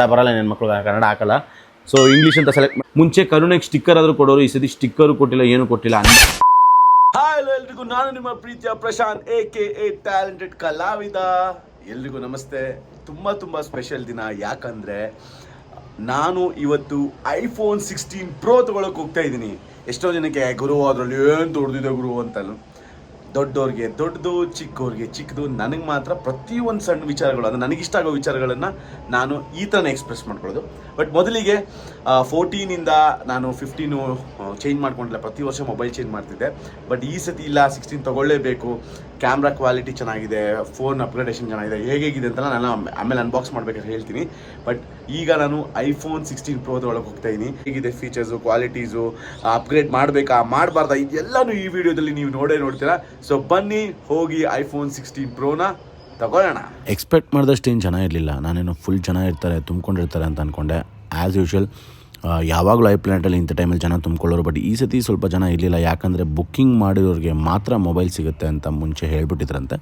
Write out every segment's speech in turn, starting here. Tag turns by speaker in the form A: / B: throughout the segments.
A: ಕನ್ನಡ ಬರಲ್ಲ, ನನ್ನ ಮಕ್ಕಳು ಕನ್ನಡ ಹಾಕಲ್ಲ. ಸೊ ಇಂಗ್ಲೀಷ್ ಅಂತ ಸೆಲೆಕ್ಟ್ ಮುಂಚೆ ಕರುಣೆಗೆ ಸ್ಟಿಕ್ಕರ್ ಆದರೂ ಕೊಡೋರು, ಈ ಸತಿ ಸ್ಟಿಕ್ಕರು ಕೊಟ್ಟಿಲ್ಲ, ಏನು ಕೊಟ್ಟಿಲ್ಲ ಅಂತ
B: ಹಾಯ್ ಎಲ್ರಿಗೂ, ನಾನು ನಿಮ್ಮ ಪ್ರೀತಿಯ Prashant A K A talented ಕಲಾವಿದ. ಎಲ್ರಿಗೂ ನಮಸ್ತೆ. ತುಂಬ ತುಂಬ ಸ್ಪೆಷಲ್ ದಿನ. ಯಾಕಂದರೆ, ನಾನು ಇವತ್ತು ಐಫೋನ್ ಸಿಕ್ಸ್ಟೀನ್ ಪ್ರೋ ತೊಗೊಳಕ್ಕೆ ಹೋಗ್ತಾ ಇದ್ದೀನಿ. ಎಷ್ಟೋ ಜನಕ್ಕೆ ಗುರು, ಅದರಲ್ಲಿ ಏನು ದೊಡ್ಡದಿದೆ ಗುರು ಅಂತಲೂ. ದೊಡ್ಡವ್ರಿಗೆ ದೊಡ್ಡದು ಚಿಕ್ಕವ್ರಿಗೆ ಚಿಕ್ಕದು ನನಗೆ ಮಾತ್ರ ಪ್ರತಿಯೊಂದು ಸಣ್ಣ ವಿಚಾರಗಳು, ಅಂದರೆ ನನಗಿಷ್ಟ ಆಗೋ ವಿಚಾರಗಳನ್ನು ನಾನು ಈ ಥರನೇ ಎಕ್ಸ್ಪ್ರೆಸ್ ಮಾಡ್ಕೊಳ್ಳೋದು. ಬಟ್ ಮೊದಲಿಗೆ ಫೋರ್ಟೀನಿಂದ ನಾನು ಫಿಫ್ಟೀನು ಚೇಂಜ್ ಮಾಡ್ಕೊಂಡಿಲ್ಲ ಪ್ರತಿ ವರ್ಷ ಮೊಬೈಲ್ ಚೇಂಜ್ ಮಾಡ್ತಿದ್ದೆ. ಬಟ್ ಈ ಸತಿ ಇಲ್ಲ ಸಿಕ್ಸ್ಟೀನ್ ತೊಗೊಳ್ಳೇಬೇಕು. ಕ್ಯಾಮ್ರಾ ಕ್ವಾಲಿಟಿ ಚೆನ್ನಾಗಿದೆ ಫೋನ್ ಅಪ್ಗ್ರೇಡೇಷನ್ ಚೆನ್ನಾಗಿದೆ ಹೇಗಿದೆ ಅಂತ ನಾನು ಆಮೇಲೆ ಅನ್ಬಾಕ್ಸ್ ಮಾಡ್ಬೇಕಾದ್ರೆ ಹೇಳ್ತೀನಿ. ಬಟ್ ಈಗ ನಾನು ಐಫೋನ್ ಸಿಕ್ಸ್ಟೀನ್ ಪ್ರೋದ ಒಳಗೆ ಹೋಗ್ತಾ ಇದ್ದೀನಿ ಹೇಗಿದೆ ಫೀಚರ್ಸು ಕ್ವಾಲಿಟೀಸು ಅಪ್ಗ್ರೇಡ್ ಮಾಡಬೇಕಾ, ಮಾಡಬಾರ್ದಾ, ಇದೆಲ್ಲನೂ ಈ ವಿಡಿಯೋದಲ್ಲಿ ನೀವು ನೋಡೇ ನೋಡ್ತೀರಾ. ಸೊ ಬನ್ನಿ, ಹೋಗಿ ಐಫೋನ್ ಸಿಕ್ಸ್ಟೀನ್ ಪ್ರೋನ ತಗೊಳ್ಳೋಣ.
A: ಎಕ್ಸ್ಪೆಕ್ಟ್ ಮಾಡಿದಷ್ಟು ಏನು ಜನ ಇರಲಿಲ್ಲ. ನಾನೇನು ಫುಲ್ ಜನ ಇರ್ತಾರೆ, ತುಂಬ್ಕೊಂಡಿರ್ತಾರೆ ಅಂತ ಅಂದ್ಕೊಂಡೆ ಆ್ಯಸ್ ಯೂಶ್ವಲ್ ಯಾವಾಗಲೂ ಐ ಪ್ಲಾನೆಟಲ್ಲಿ ಇಂಥ ಟೈಮಲ್ಲಿ ಜನ ತುಂಬಿಕೊಳ್ಳೋರು ಬಟ್ ಈ ಸತಿ ಸ್ವಲ್ಪ ಜನ ಇರಲಿಲ್ಲ. ಯಾಕಂದರೆ ಬುಕ್ಕಿಂಗ್ ಮಾಡಿರೋರಿಗೆ ಮಾತ್ರ ಮೊಬೈಲ್ ಸಿಗುತ್ತೆ ಅಂತ ಮುಂಚೆ ಹೇಳಿಬಿಟ್ಟಿದ್ರಂತೆ.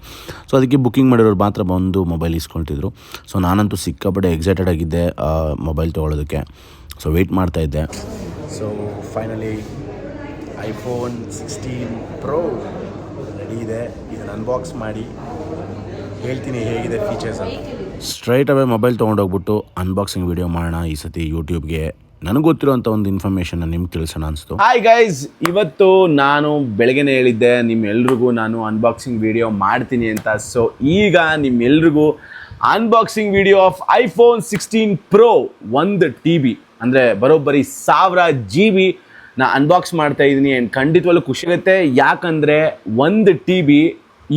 A: ಸೊ ಅದಕ್ಕೆ ಬುಕ್ಕಿಂಗ್ ಮಾಡಿರೋರು ಮಾತ್ರ ಬಂದು ಮೊಬೈಲ್ ಇಸ್ಕೊಳ್ತಿದ್ರು. ಸೊ ನಾನಂತೂ ಸಿಕ್ಕಾಪಟ್ಟೆ ಎಕ್ಸೈಟೆಡ್ ಆಗಿದ್ದೆ ಮೊಬೈಲ್ ತೊಗೊಳೋದಕ್ಕೆ. ಸೊ ವೆಯ್ಟ್ ಮಾಡ್ತಾ ಇದ್ದೆ.
B: So finally iPhone sixteen pro ready ಇದೆ. ಇದನ್ನು ಅನ್ಬಾಕ್ಸ್ ಮಾಡಿ. ಹೇಳ್ತೀನಿ ಹೇಗಿದೆ ಫೀಚರ್ಸ್ ಅಂತ.
A: ಸ್ಟ್ರೈಟ್ ಅವೇ ಮೊಬೈಲ್ ತೊಗೊಂಡೋಗ್ಬಿಟ್ಟು ಅನ್ಬಾಕ್ಸಿಂಗ್ ವೀಡಿಯೋ ಮಾಡೋಣ ಈ ಸತಿ ಯೂಟ್ಯೂಬ್ಗೆ ನನಗೆ ಗೊತ್ತಿರೋಂಥ ಒಂದು ಇನ್ಫಾರ್ಮೇಷನ್ ನಿಮ್ಗೆ ತಿಳಿಸೋಣ ಅನಿಸ್ತು. ಹಾಯ್ ಗೈಸ್ ಇವತ್ತು ನಾನು ಬೆಳಗ್ಗೆನೇ ಹೇಳಿದ್ದೆ, ನಿಮ್ಮೆಲ್ರಿಗೂ ನಾನು ಅನ್ಬಾಕ್ಸಿಂಗ್ ವಿಡಿಯೋ ಮಾಡ್ತೀನಿ ಅಂತ. ಸೊ ಈಗ ನಿಮ್ಮೆಲ್ರಿಗೂ unboxing video of iPhone sixteen pro ಒಂದು ಟಿ ಬಿ ಅಂದರೆ ಬರೋಬ್ಬರಿ ಸಾವಿರ ಜಿ ಬಿ ನಾ ಅನ್ಬಾಕ್ಸ್ ಮಾಡ್ತಾ ಇದ್ದೀನಿ ಆ್ಯಂಡ್ ಖಂಡಿತವಾಗ್ಲೂ ಖುಷಿ ಇರುತ್ತೆ ಯಾಕಂದರೆ ಒಂದು ಟಿ ಬಿ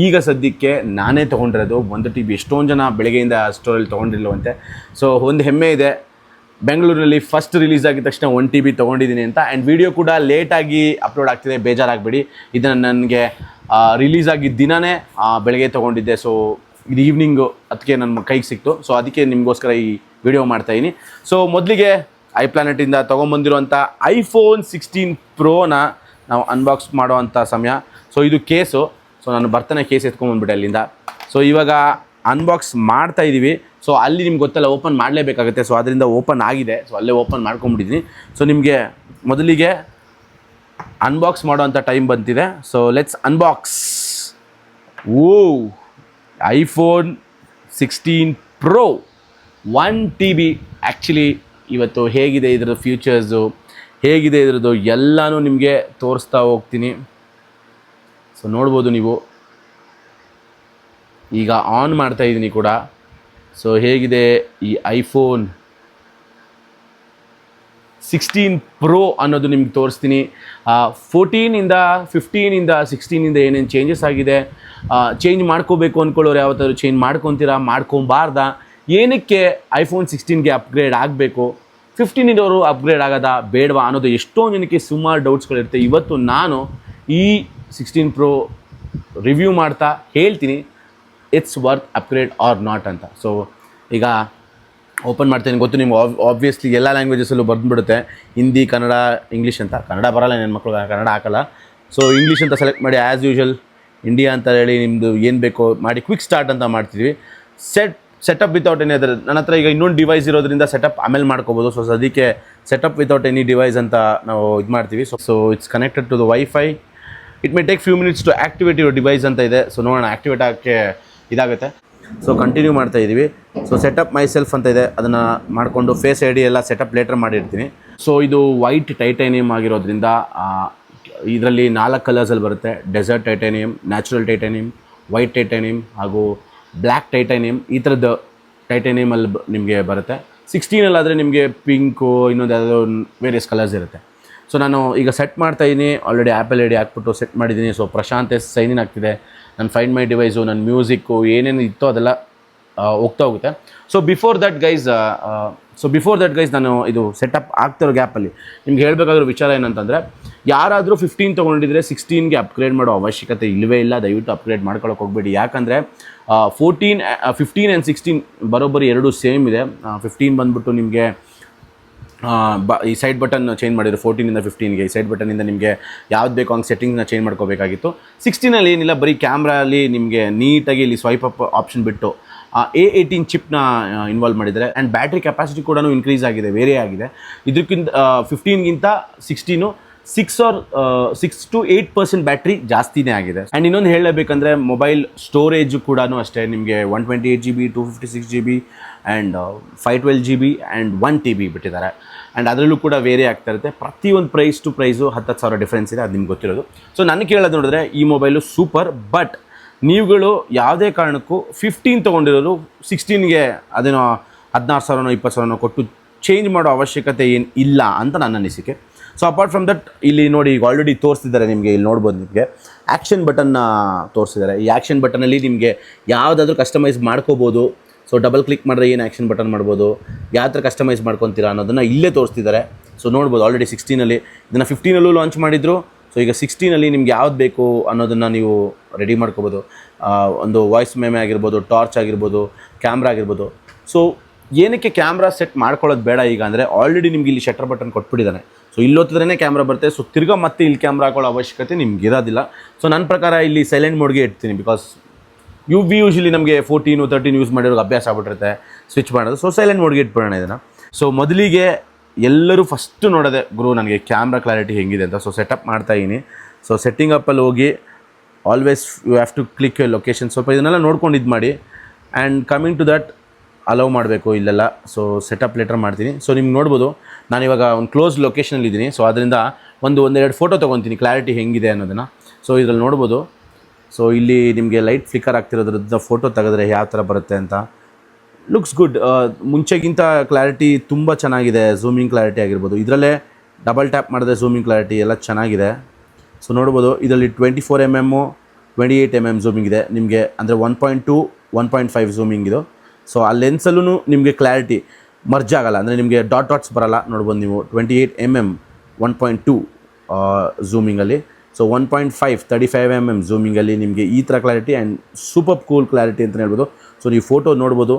A: ಈಗ ಸದ್ಯಕ್ಕೆ ನಾನೇ ತೊಗೊಂಡಿರೋದು. ಒಂದು ಟಿ ಬಿ ಎಷ್ಟೊಂದು ಜನ ಬೆಳಗ್ಗೆಯಿಂದ ಸ್ಟೋರಲ್ಲಿ ತೊಗೊಂಡಿಲ್ಲವಂತೆ ಸೊ ಒಂದು ಹೆಮ್ಮೆ ಇದೆ. ಬೆಂಗಳೂರಿನಲ್ಲಿ ಫಸ್ಟ್ ರಿಲೀಸ್ ಆಗಿದ ತಕ್ಷಣ ಒನ್ ಟಿ ಬಿ ತೊಗೊಂಡಿದ್ದೀನಿ ಅಂತ. ಆ್ಯಂಡ್ ವಿಡಿಯೋ ಕೂಡ ಲೇಟಾಗಿ ಅಪ್ಲೋಡ್ ಆಗ್ತಿದೆ, ಬೇಜಾರಾಗಬೇಡಿ. ಇದನ್ನು ನನಗೆ ರಿಲೀಸ್ ಆಗಿದ್ದ ದಿನವೇ ಬೆಳಗ್ಗೆ ತೊಗೊಂಡಿದ್ದೆ. ಸೊ ಇದು ಈವ್ನಿಂಗು ಅದಕ್ಕೆ ನನ್ನ ಕೈಗೆ ಸಿಕ್ತು. ಸೊ ಅದಕ್ಕೆ ನಿಮಗೋಸ್ಕರ ಈ ವಿಡಿಯೋ ಮಾಡ್ತಾಯಿದ್ದೀನಿ ಸೊ ಮೊದಲಿಗೆ ಐ ಪ್ಲಾನೆಟಿಂದ ತೊಗೊಂಬಂದಿರುವಂಥ ಐಫೋನ್ ಸಿಕ್ಸ್ಟೀನ್ ಪ್ರೋನ ನಾವು ಅನ್ಬಾಕ್ಸ್ ಮಾಡುವಂಥ ಸಮಯ. ಸೊ ಇದು ಕೇಸು ಸೊ ನಾನು ಬರ್ತಾನೆ ಕೇಸ್ ಎತ್ಕೊಂಡ್ಬಂದ್ಬಿಟ್ಟೆ ಅಲ್ಲಿಂದ. ಸೊ ಇವಾಗ ಅನ್ಬಾಕ್ಸ್ ಮಾಡ್ತಾ ಇದ್ದೀವಿ ಸೊ ಅಲ್ಲಿ ನಿಮ್ಗೆ ಗೊತ್ತಲ್ಲ ಓಪನ್ ಮಾಡಲೇಬೇಕಾಗುತ್ತೆ. ಸೊ ಅದರಿಂದ ಓಪನ್ ಆಗಿದೆ. ಸೊ ಅಲ್ಲೇ ಓಪನ್ ಮಾಡ್ಕೊಂಬಿಟ್ಟಿದ್ದೀನಿ ಸೊ ನಿಮಗೆ ಮೊದಲಿಗೆ ಅನ್ಬಾಕ್ಸ್ ಮಾಡೋವಂಥ ಟೈಮ್ ಬಂತಿದೆ. So let's unbox O iPhone sixteen pro one T B actually ಇವತ್ತು ಹೇಗಿದೆ ಇದ್ರದ್ದು ಫ್ಯೂಚರ್ಸು ಹೇಗಿದೆ ಇದರದ್ದು? ಎಲ್ಲನೂ ನಿಮಗೆ ತೋರಿಸ್ತಾ ಹೋಗ್ತೀನಿ. ಸೊ ನೋಡ್ಬೋದು ನೀವು. ಈಗ ಆನ್ ಮಾಡ್ತಾ ಇದ್ದೀನಿ ಕೂಡ. ಸೊ ಹೇಗಿದೆ ಈ ಐಫೋನ್ ಸಿಕ್ಸ್ಟೀನ್ ಪ್ರೋ ಅನ್ನೋದು ನಿಮ್ಗೆ ತೋರಿಸ್ತೀನಿ. ಫೋರ್ಟೀನಿಂದ ಫಿಫ್ಟೀನಿಂದ ಸಿಕ್ಸ್ಟೀನಿಂದ ಏನೇನು ಚೇಂಜಸ್ ಆಗಿದೆ? ಚೇಂಜ್ ಮಾಡ್ಕೋಬೇಕು ಅಂದ್ಕೊಳ್ಳೋರು ಯಾವತ್ತಾದ್ರು ಚೇಂಜ್ ಮಾಡ್ಕೊತೀರಾ? ಮಾಡ್ಕೊಬಾರ್ದ? ಏನಕ್ಕೆ ಐಫೋನ್ ಸಿಕ್ಸ್ಟೀನ್ಗೆ ಅಪ್ಗ್ರೇಡ್ ಆಗಬೇಕು? ಫಿಫ್ಟೀನ್ ಇರೋರು ಅಪ್ಗ್ರೇಡ್ ಆಗೋದಾ ಬೇಡವಾ ಅನ್ನೋದು ಎಷ್ಟೊಂದು ಜನಕ್ಕೆ ಸುಮಾರು ಡೌಟ್ಸ್ಗಳಿರುತ್ತೆ ಇವತ್ತು ನಾನು ಈ ಸಿಕ್ಸ್ಟೀನ್ ಪ್ರೋ ರಿವ್ಯೂ ಮಾಡ್ತಾ ಹೇಳ್ತೀನಿ. It's worth upgrade or not ಅಂತ. ಸೊ ಈಗ ಓಪನ್ ಮಾಡ್ತೀನಿ, ಗೊತ್ತು ನಿಮ್ಗೆ ಆಬ್ವಿಯಸ್ಲಿ ಎಲ್ಲ ಲ್ಯಾಂಗ್ವೇಜಸಲ್ಲೂ ಬಂದುಬಿಡುತ್ತೆ. ಹಿಂದಿ, ಕನ್ನಡ ಇಂಗ್ಲೀಷ್ ಅಂತ. ಕನ್ನಡ ಬರಲ್ಲ ನನ್ನ ಮಕ್ಕಳು ಕನ್ನಡ ಹಾಕಲ್ಲ. ಸೊ ಇಂಗ್ಲೀಷ್ ಅಂತ ಸೆಲೆಕ್ಟ್ ಮಾಡಿ ಆ್ಯಸ್ ಯೂಶುವಲ್ ಇಂಡಿಯಾ ಅಂತ ಹೇಳಿ ನಿಮ್ಮದು ಏನು ಬೇಕೋ ಮಾಡಿ ಕ್ವಿಕ್ ಸ್ಟಾರ್ಟ್ ಅಂತ ಮಾಡ್ತೀವಿ ಸೆಟ್ ಸೆಟಪ್ ವಿತೌಟ್ ಎನಿ ಅದರ ನನ್ನ ಹತ್ರ ಈಗ ಇನ್ನೊಂದು ಡಿವೈಸ್ ಇರೋದ್ರಿಂದ ಸೆಟಪ್ ಆಮೇಲೆ ಮಾಡ್ಕೋಬೋದು. ಸೊ ಅದಕ್ಕೆ ಸೆಟಪ್ ವಿತೌಟ್ ಎನಿ ಡಿವೈಸ್ ಅಂತ ನಾವು ಇದು ಮಾಡ್ತೀವಿ. So so it's connected to the wifi it may take few minutes to activate your device ಅಂತ ಇದೆ. ಸೊ ನೋಡೋಣ ಆ್ಯಕ್ಟಿವೇಟ್ ಆಗೋಕ್ಕೆ ಇದಾಗುತ್ತೆ? ಸೊ ಕಂಟಿನ್ಯೂ ಮಾಡ್ತಾ ಇದ್ದೀವಿ ಸೊ ಸೆಟಪ್ ಮೈ ಸೆಲ್ಫ್ ಅಂತ ಇದೆ. ಅದನ್ನು ಮಾಡಿಕೊಂಡು ಫೇಸ್ ಐ ಡಿ ಎಲ್ಲ ಸೆಟಪ್ ಲೇಟರ್ ಮಾಡಿರ್ತೀನಿ. ಸೊ ಇದು ವೈಟ್ ಟೈಟೇನಿಯಮ್ ಆಗಿರೋದ್ರಿಂದ ಇದರಲ್ಲಿ ನಾಲ್ಕು ಕಲರ್ಸಲ್ಲಿ ಬರುತ್ತೆ. Desert titanium natural titanium white titanium ಹಾಗೂ ಬ್ಲ್ಯಾಕ್ ಟೈಟೇನಿಯಂ ಈ ಥರದ್ದು ಟೈಟೇನಿಯಮಲ್ಲಿ ನಿಮಗೆ ಬರುತ್ತೆ. ಸಿಕ್ಸ್ಟೀನಲ್ಲಾದರೆ ನಿಮಗೆ ಪಿಂಕು ಇನ್ನೊಂದು ಯಾವುದೋ ವೇರಿಯಸ್ ಕಲರ್ಸ್ ಇರುತ್ತೆ. ಸೊ ನಾನು ಈಗ ಸೆಟ್ ಮಾಡ್ತಾ ಇದ್ದೀನಿ ಆಲ್ರೆಡಿ ಆ್ಯಪಲ್ ಐ ಡಿ ಹಾಕ್ಬಿಟ್ಟು ಸೆಟ್ ಮಾಡಿದ್ದೀನಿ ಸೊ ಪ್ರಶಾಂತ್ ಎಸ್ ಸೈನ್ ಆಗ್ತಿದೆ. ನನ್ನ ಫೈಂಡ್ ಮೈ ಡಿವೈಸು ನನ್ನ ಮ್ಯೂಸಿಕ್ಕು ಏನೇನು ಇತ್ತು ಅದೆಲ್ಲ ಹೋಗ್ತಾ ಹೋಗುತ್ತೆ. So before that guys so before that guys ನಾನು ಇದು ಸೆಟಪ್ ಆಗ್ತಿರೋ ಗ್ಯಾಪಲ್ಲಿ ನಿಮ್ಗೆ ಹೇಳಬೇಕಾಗಿರೋ ವಿಚಾರ ಏನಂತಂದರೆ, ಯಾರಾದರೂ ಫಿಫ್ಟೀನ್ ತೊಗೊಂಡಿದ್ರೆ ಸಿಕ್ಸ್ಟೀನ್ಗೆ ಅಪ್ಗ್ರೇಡ್ ಮಾಡೋ ಅವಶ್ಯಕತೆ ಇಲ್ಲವೇ ಇಲ್ಲ. ದಯವಿಟ್ಟು ಅಪ್ಗ್ರೇಡ್ ಮಾಡ್ಕೊಳ್ಳೋಕೆ ಹೋಗಬೇಡಿ. ಯಾಕಂದರೆ ಫೋರ್ಟೀನ್ ಫಿಫ್ಟೀನ್ ಆ್ಯಂಡ್ ಸಿಕ್ಸ್ಟೀನ್ ಬರೋಬ್ಬರಿ ಎರಡು ಸೇಮ್ ಇದೆ. ಫಿಫ್ಟೀನ್ ಬಂದ್ಬಿಟ್ಟು ನಿಮಗೆ ಬ ಈ ಸೈಡ್ ಬಟನ್ ಚೇಂಜ್ ಮಾಡಿದ್ರು ಫೋರ್ಟೀನಿಂದ ಫಿಫ್ಟೀನ್ಗೆ ಈ ಸೈಡ್ ಬಟನಿಂದ ನಿಮಗೆ ಯಾವ್ದು ಬೇಕೋ ಹಂಗೆ ಸೆಟ್ಟಿಂಗ್ನ ಚೇಂಜ್ ಮಾಡ್ಕೋಬೇಕಾಗಿತ್ತು. ಸಿಕ್ಸ್ಟೀನಲ್ಲಿ ಏನಿಲ್ಲ, ಬರೀ ಕ್ಯಾಮ್ರಲ್ಲಿ ನಿಮಗೆ ನೀಟಾಗಿ ಇಲ್ಲಿ ಸ್ವೈಪ್ ಅಪ್ ಆಪ್ಷನ್ ಬಿಟ್ಟು, ಆ ಎ ಏಯ್ಟೀನ್ ಚಿಪ್ನ ಇನ್ವಾಲ್ವ್ ಮಾಡಿದರೆ ಆ್ಯಂಡ್ ಬ್ಯಾಟ್ರಿ ಕೆಪಾಸಿಟಿ ಕೂಡ ಇನ್ಕ್ರೀಸ್ ಆಗಿದೆ ವೇರಿ ಆಗಿದೆ. ಇದಕ್ಕಿಂತ ಫಿಫ್ಟೀನ್ಗಿಂತ sixteen six or six to eight percent battery ಜಾಸ್ತಿನೇ ಆಗಿದೆ. ಆ್ಯಂಡ್ ಇನ್ನೊಂದು ಹೇಳಬೇಕಂದ್ರೆ ಮೊಬೈಲ್ ಸ್ಟೋರೇಜ್ ಕೂಡ ಅಷ್ಟೇ, ನಿಮಗೆ one twenty eight G B two fifty six G B and five twelve G B and one T B ಬಿಟ್ಟಿದ್ದಾರೆ. ಆ್ಯಂಡ್ ಅದರಲ್ಲೂ ಕೂಡ ವೇರಿ ಆಗ್ತಾ ಇರುತ್ತೆ. ಪ್ರತಿಯೊಂದು ಪ್ರೈಸ್ ಟು ಪ್ರೈಸು ಹತ್ತು ಸಾವಿರ ಡಿಫ್ರೆನ್ಸ್ ಇದೆ, ಅದು ನಿಮ್ಗೆ ಗೊತ್ತಿರೋದು. ಸೊ ನನಗೆ ಕೇಳೋದು ನೋಡಿದ್ರೆ ಈ ಮೊಬೈಲು ಸೂಪರ್ ಬಟ್ ನೀವುಗಳು ಯಾವುದೇ ಕಾರಣಕ್ಕೂ ಫಿಫ್ಟೀನ್ ತೊಗೊಂಡಿರೋದು ಸಿಕ್ಸ್ಟೀನ್ಗೆ ಅದೇನೋ ಹದಿನಾರು ಸಾವಿರನೋ ಇಪ್ಪತ್ತು ಸಾವಿರನೋ ಕೊಟ್ಟು ಚೇಂಜ್ ಮಾಡೋ ಅವಶ್ಯಕತೆ ಏನು ಇಲ್ಲ ಅಂತ ನನ್ನ ಅನಿಸಿಕೆ. ಸೊ ಅಪಾರ್ಟ್ ಫ್ರಮ್ ದಟ್ ಇಲ್ಲಿ ನೋಡಿ ಈಗ ಆಲ್ರೆಡಿ ತೋರಿಸ್ತಿದ್ದಾರೆ ನಿಮಗೆ, ಇಲ್ಲಿ ನೋಡ್ಬೋದು ನಿಮಗೆ. ಆ್ಯಕ್ಷನ್ ಬಟನ್ನ ತೋರಿಸಿದ್ದಾರೆ ಈ ಆ್ಯಕ್ಷನ್ ಬಟನಲ್ಲಿ ನಿಮಗೆ ಯಾವುದಾದ್ರೂ ಕಸ್ಟಮೈಸ್ ಮಾಡ್ಕೋಬೋದು. ಸೊ ಡಬಲ್ ಕ್ಲಿಕ್ ಮಾಡಿದ್ರೆ ಏನು ಆ್ಯಕ್ಷನ್ ಬಟನ್ ಮಾಡ್ಬೋದು? ಯಾವ ಥರ ಕಸ್ಟಮೈಸ್ ಮಾಡ್ಕೊತೀರಾ ಅನ್ನೋದನ್ನು ಇಲ್ಲೇ ತೋರಿಸ್ತಿದ್ದಾರೆ. ಸೊ ನೋಡ್ಬೋದು ಆಲ್ರೆಡಿ ಸಿಕ್ಸ್ಟೀನಲ್ಲಿ ಇದನ್ನು ಫಿಫ್ಟೀನಲ್ಲೂ ಲಾಂಚ್ ಮಾಡಿದ್ರು. ಸೊ ಈಗ ಸಿಕ್ಸ್ಟೀನಲ್ಲಿ ನಿಮ್ಗೆ ಯಾವ್ದು ಬೇಕು ಅನ್ನೋದನ್ನು ನೀವು ರೆಡಿ ಮಾಡ್ಕೋಬೋದು. ಒಂದು ವಾಯ್ಸ್ ಮೇಮೆ ಆಗಿರ್ಬೋದು ಟಾರ್ಚ್ ಆಗಿರ್ಬೋದು ಕ್ಯಾಮ್ರಾ ಆಗಿರ್ಬೋದು. ಸೊ ಏನಕ್ಕೆ ಕ್ಯಾಮ್ರಾ ಸೆಟ್ ಮಾಡ್ಕೊಳ್ಳೋದು ಬೇಡ ಈಗ ಅಂದರೆ ಆಲ್ರೆಡಿ ನಿಮ್ಗೆ ಇಲ್ಲಿ ಶಟರ್ ಬಟನ್ ಕೊಟ್ಬಿಟ್ಟಿದ್ದಾನೆ. ಸೊ ಇಲ್ಲಿ ಹೊತ್ತಿದ್ರೇ ಕ್ಯಾಮ್ರಾ ಬರುತ್ತೆ. ಸೊ ತಿರ್ಗಾ ಮತ್ತೆ ಇಲ್ಲಿ ಕ್ಯಾಮ್ರಾ ಹಾಕೊಳ್ಳೋ ಅವಶ್ಯಕತೆ ನಿಮ್ಗೆ ಇರೋದಿಲ್ಲ. ಸೊ ನನ್ನ ಪ್ರಕಾರ ಇಲ್ಲಿ ಸೈಲೆಂಟ್ ಮೋಡ್ಗೆ ಇಡ್ತೀನಿ ಬಿಕಾಸ್ ಯು ವಿ ಯೂಶಲಿ ನಮಗೆ ಫೋರ್ಟೀನು ತರ್ಟೀನ್ ಯೂಸ್ ಮಾಡಿರೋ ಅಭ್ಯಾಸ ಆಗ್ಬಿಟ್ಟಿರುತ್ತೆ ಸ್ವಿಚ್ ಮಾಡೋದು. ಸೊ ಸೈಲೆಂಟ್ ಮೋಡ್ಗೆ ಇಟ್ಬಿಡೋಣ ಇದನ್ನು. ಸೊ ಮೊದಲಿಗೆ ಎಲ್ಲರೂ ಫಸ್ಟು ನೋಡೋದೆ, ಗುರು, ನನಗೆ ಕ್ಯಾಮ್ರಾ ಕ್ಲಾರಿಟಿ ಹೆಂಗಿದೆ ಅಂತ. ಸೊ ಸೆಟಪ್ ಮಾಡ್ತಾ ಇದ್ದೀನಿ ಸೊ ಸೆಟ್ಟಿಂಗ್ ಅಪ್ಪಲ್ಲಿ ಹೋಗಿ always you have to click your location ಸ್ವಲ್ಪ ಇದನ್ನೆಲ್ಲ ನೋಡ್ಕೊಂಡು ಇದು ಮಾಡಿ. And coming to that allow ಮಾಡಬೇಕು ಇಲ್ಲೆಲ್ಲ. ಸೊ ಸೆಟಪ್ ಲೆಟರ್ ಮಾಡ್ತೀನಿ. ಸೊ ನಿಮ್ಗೆ ನೋಡ್ಬೋದು, ನಾನು ಇವಾಗ ಒಂದು ಕ್ಲೋಸ್ ಲೊಕೇಶನಲ್ಲಿ ಇದ್ದೀನಿ ಸೊ ಅದರಿಂದ ಒಂದು, ಒಂದೆರಡು ಫೋಟೋ ತೊಗೊತೀನಿ. ಕ್ಲಾರಿಟಿ ಹೆಂಗಿದೆ ಅನ್ನೋದನ್ನು. ಸೊ ಇದರಲ್ಲಿ ನೋಡ್ಬೋದು. ಸೊ ಇಲ್ಲಿ ನಿಮಗೆ ಲೈಟ್ ಫ್ಲಿಕರ್ ಆಗ್ತಿರೋದ್ರದ್ದು ಫೋಟೋ ತೆಗೆದ್ರೆ ಯಾವ ಥರ ಬರುತ್ತೆ ಅಂತ. ಲುಕ್ಸ್ ಗುಡ್ ಮುಂಚೆಗಿಂತ ಕ್ಲಾರಿಟಿ ತುಂಬ ಚೆನ್ನಾಗಿದೆ ಝೂಮಿಂಗ್ ಕ್ಲಾರಿಟಿ ಆಗಿರ್ಬೋದು. ಇದರಲ್ಲೇ ಡಬಲ್ ಟ್ಯಾಪ್ ಮಾಡಿದ್ರೆ ಝೂಮಿಂಗ್ ಕ್ಲಾರಿಟಿ ಎಲ್ಲ ಚೆನ್ನಾಗಿದೆ. ಸೊ ನೋಡ್ಬೋದು, ಇದರಲ್ಲಿ twenty four M M twenty eight M M zooming ಇದೆ. ನಿಮಗೆ ಅಂದರೆ one point two one point five zooming ಇದು. ಸೊ ಆ ಲೆನ್ಸಲ್ಲೂ ನಿಮಗೆ ಕ್ಲಾರಿಟಿ ಮರ್ಜ್ ಆಗಲ್ಲ. ಅಂದರೆ ನಿಮಗೆ ಡಾಟ್ ಡಾಟ್ಸ್ ಬರಲ್ಲ. ನೋಡ್ಬೋದು ನೀವು twenty eight M M one point two ಝೂಮಿಂಗಲ್ಲಿ so one point five thirty five M M ಝೂಮಿಂಗಲ್ಲಿ ನಿಮಗೆ ಈ ಥರ clarity and super cool clarity ಅಂತಲೇ ಹೇಳ್ಬೋದು. ಸೊ ನೀವು ಫೋಟೋ ನೋಡ್ಬೋದು.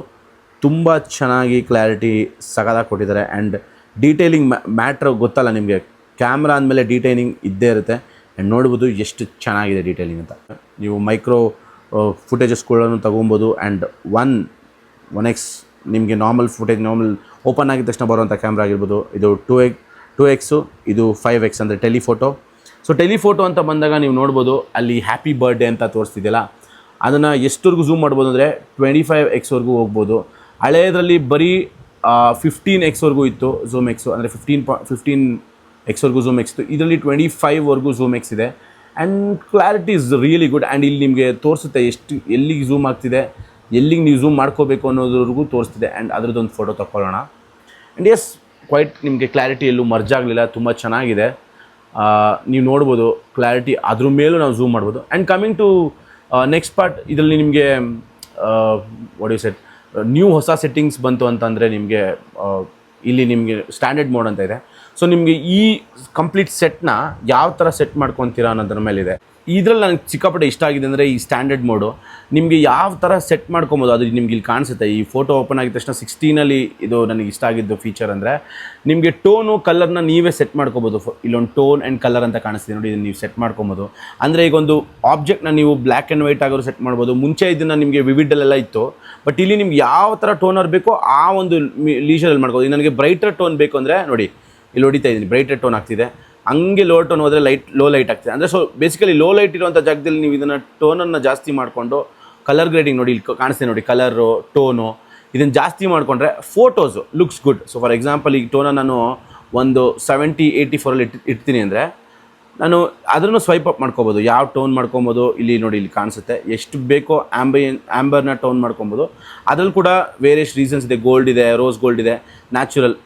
A: ತುಂಬ ಚೆನ್ನಾಗಿ ಕ್ಲಾರಿಟಿ ಸಗದಾಗಿ ಕೊಟ್ಟಿದ್ದಾರೆ. ಆ್ಯಂಡ್ ಡೀಟೇಲಿಂಗ್ ಮ್ಯಾಟ್ರ್ ಗೊತ್ತಲ್ಲ ನಿಮಗೆ. ಕ್ಯಾಮ್ರಾ ಅಂದಮೇಲೆ ಡೀಟೇಲಿಂಗ್ ಇದ್ದೇ ಇರುತ್ತೆ. ಆ್ಯಂಡ್ ನೋಡ್ಬೋದು ಎಷ್ಟು ಚೆನ್ನಾಗಿದೆ ಡೀಟೇಲಿಂಗ್ ಅಂತ. ನೀವು ಮೈಕ್ರೋ ಫುಟೇಜಸ್ಗಳನ್ನು ತೊಗೊಬೋದು. ಆ್ಯಂಡ್ ಒನ್ ಒನ್ ಎಕ್ಸ್ ನಿಮಗೆ ನಾರ್ಮಲ್ ಫುಟೇಜ್ ನಾರ್ಮಲ್ ಓಪನ್ ಆಗಿದ ತಕ್ಷಣ ಬರುವಂಥ ಕ್ಯಾಮ್ರಾ ಆಗಿರ್ಬೋದು. ಇದು ಟೂ ಎಕ್ ಟೂ ಎಕ್ಸು ಇದು ಫೈವ್ ಎಕ್ಸ್ ಅಂದರೆ ಟೆಲಿಫೋಟೋ ಸೊ ಟೆಲಿಫೋಟೋ ಅಂತ ಬಂದಾಗ ನೀವು ನೋಡ್ಬೋದು, ಅಲ್ಲಿ ಹ್ಯಾಪಿ ಬರ್ಡೇ ಅಂತ ತೋರಿಸ್ತಿದೆಯಲ್ಲ, ಅದನ್ನು ಎಷ್ಟವರೆಗೂ ಝೂಮ್ ಮಾಡ್ಬೋದು ಅಂದರೆ ಟ್ವೆಂಟಿ ಫೈವ್ ಎಕ್ಸ್ವರೆಗೂ ಹೋಗ್ಬೋದು. ಹಳೆಯದರಲ್ಲಿ ಬರೀ ಫಿಫ್ಟೀನ್ ಎಕ್ಸ್ವರೆಗೂ ಇತ್ತು ಝೂಮ್ ಎಕ್ಸು ಅಂದರೆ ಫಿಫ್ಟೀನ್ ಪಾ ಫಿಫ್ಟೀನ್ ಎಕ್ಸ್ವರೆಗೂ ಝೂಮ್ ಎಕ್ಸ್ ಇತ್ತು. ಇದರಲ್ಲಿ ಟ್ವೆಂಟಿ ಫೈವ್ವರೆಗೂ ಝೂಮ್ ಎಕ್ಸ್ ಇದೆ. And clarity is really good and ಇಲ್ಲಿ ನಿಮಗೆ ತೋರಿಸುತ್ತೆ ಎಷ್ಟು, ಎಲ್ಲಿಗೆ ಝೂಮ್ ಆಗ್ತಿದೆ, ಎಲ್ಲಿಗೆ ನೀವು ಝೂಮ್ ಮಾಡ್ಕೋಬೇಕು ಅನ್ನೋದ್ರವರೆಗೂ ತೋರಿಸ್ತಿದೆ. ಆ್ಯಂಡ್ ಅದರದ್ದೊಂದು ಫೋಟೋ ತಗೊಳ್ಳೋಣ ಆ್ಯಂಡ್ ಎಸ್ ಕ್ವೈಟ್ ನಿಮಗೆ ಕ್ಲಾರಿಟಿ ಎಲ್ಲೂ ಮರ್ಜಾಗಲಿಲ್ಲ ತುಂಬ ಚೆನ್ನಾಗಿದೆ. ನೀವು ನೋಡ್ಬೋದು ಕ್ಲಾರಿಟಿ ಅದ್ರ ಮೇಲೂ ನಾವು ಝೂಮ್ ಮಾಡ್ಬೋದು. And coming to next part ಇದರಲ್ಲಿ ನಿಮಗೆ ವಾಟ್ ಯು ಸೆಟ್ ನ್ಯೂ ಹೊಸ ಸೆಟ್ಟಿಂಗ್ಸ್ ಬಂತು ಅಂತಂದರೆ ನಿಮಗೆ ಇಲ್ಲಿ ನಿಮಗೆ ಸ್ಟ್ಯಾಂಡರ್ಡ್ ಮೋಡ್ ಅಂತ ಇದೆ. ಸೊ ನಿಮಗೆ ಈ ಕಂಪ್ಲೀಟ್ ಸೆಟ್ನ ಯಾವ ಥರ ಸೆಟ್ ಮಾಡ್ಕೊತೀರಾ ಅನ್ನೋದ್ರ ಮೇಲಿದೆ. ಇದರಲ್ಲಿ ನನಗೆ ಸಿಕ್ಕಾಪಟ್ಟೆ ಇಷ್ಟ ಆಗಿದೆ ಅಂದರೆ ಈ ಸ್ಟ್ಯಾಂಡರ್ಡ್ ಮೋಡು. ನಿಮಗೆ ಯಾವ ಥರ ಸೆಟ್ ಮಾಡ್ಕೊಬೋದು ಅದು ನಿಮ್ಗೆ ಇಲ್ಲಿ ಕಾಣಿಸುತ್ತೆ. ಈ ಫೋಟೋ ಓಪನ್ ಆಗಿದ ತಕ್ಷಣ ಸಿಕ್ಸ್ಟೀನಲ್ಲಿ ಇದು ನನಗೆ ಇಷ್ಟ ಆಗಿದ್ದು ಫೀಚರ್ ಅಂದರೆ, ನಿಮಗೆ ಟೋನು ಕಲರ್ನ ನೀವೇ ಸೆಟ್ ಮಾಡ್ಕೊಬೋದು. ಇಲ್ಲೊಂದು ಟೋನ್ ಆ್ಯಂಡ್ ಕಲರ್ ಅಂತ ಕಾಣಿಸ್ತಿದೆ ನೋಡಿ, ಇದನ್ನು ನೀವು ಸೆಟ್ ಮಾಡ್ಕೊಬೋದು. ಅಂದರೆ ಈಗ ಒಂದು ಆಬ್ಜೆಕ್ಟ್ನ ನೀವು ಬ್ಲ್ಯಾಕ್ ಆ್ಯಂಡ್ ವೈಟ್ ಆಗೋರು ಸೆಟ್ ಮಾಡ್ಬೋದು. ಮುಂಚೆ ಇದನ್ನು ನಿಮಗೆ ವಿವಿಡಲ್ಲೆಲ್ಲ ಇತ್ತು. ಬಟ್ ಇಲ್ಲಿ ನಿಮ್ಗೆ ಯಾವ ಥರ ಟೋನರ್ ಬೇಕೋ ಆ ಒಂದು ಲೀಷರಲ್ಲಿ ಮಾಡ್ಬೋದು ನನಗೆ ಬ್ರೈಟರ್ ಟೋನ್ ಬೇಕು ಅಂದರೆ ನೋಡಿ, ಇಲ್ಲಿ ಹೊಡಿತಾ ಇದ್ದೀನಿ. ಬ್ರೈಟರ್ ಟೋನ್ ಆಗ್ತಿದೆ. ಹಂಗೆ ಲೋ ಟೋನ್ ಹೋದರೆ ಲೈಟ್ ಲೋ ಲೈಟ್ ಆಗ್ತದೆ. ಅಂದರೆ ಸೊ ಬೇಸಿಕಲಿ ಲೋ ಲೈಟ್ ಇರುವಂಥ ಜಾಗದಲ್ಲಿ ನೀವು ಇದನ್ನು ಟೋನನ್ನು ಜಾಸ್ತಿ ಮಾಡಿಕೊಂಡು ಕಲರ್ ಗ್ರೇಡಿಂಗ್ ನೋಡಿ, ಇಲ್ಲಿ ಕಾಣಿಸ್ತೇನೆ ನೋಡಿ ಕಲರು ಟೋನು ಇದನ್ನು ಜಾಸ್ತಿ ಮಾಡಿಕೊಂಡ್ರೆ photos looks good so for example ಈಗ ಟೋನ ನಾನು ಒಂದು ಸೆವೆಂಟಿ ಏಯ್ಟಿ ಫೋರಲ್ಲಿ ಇಟ್, ಇಡ್ತೀನಿ ಅಂದರೆ ನಾನು ಅದನ್ನು ಸ್ವೈಪ್ ಅಪ್ ಮಾಡ್ಕೊಬೋದು. ಯಾವ ಟೋನ್ ಮಾಡ್ಕೊಬೋದು, ಇಲ್ಲಿ ನೋಡಿ, ಇಲ್ಲಿ ಕಾಣಿಸುತ್ತೆ. ಎಷ್ಟು ಬೇಕೋ ಆ್ಯಂಬಿಯನ್ ಆ್ಯಂಬರ್ನ ಟೋನ್ ಮಾಡ್ಕೊಬೋದು. ಅದರಲ್ಲಿ ಕೂಡ ವೇರಿಯಸ್ ರೀಸನ್ಸ್ ಇದೆ. ಗೋಲ್ಡ್ ಇದೆ ರೋಸ್ ಗೋಲ್ಡ್ ಇದೆ ನ್ಯಾಚುರಲ್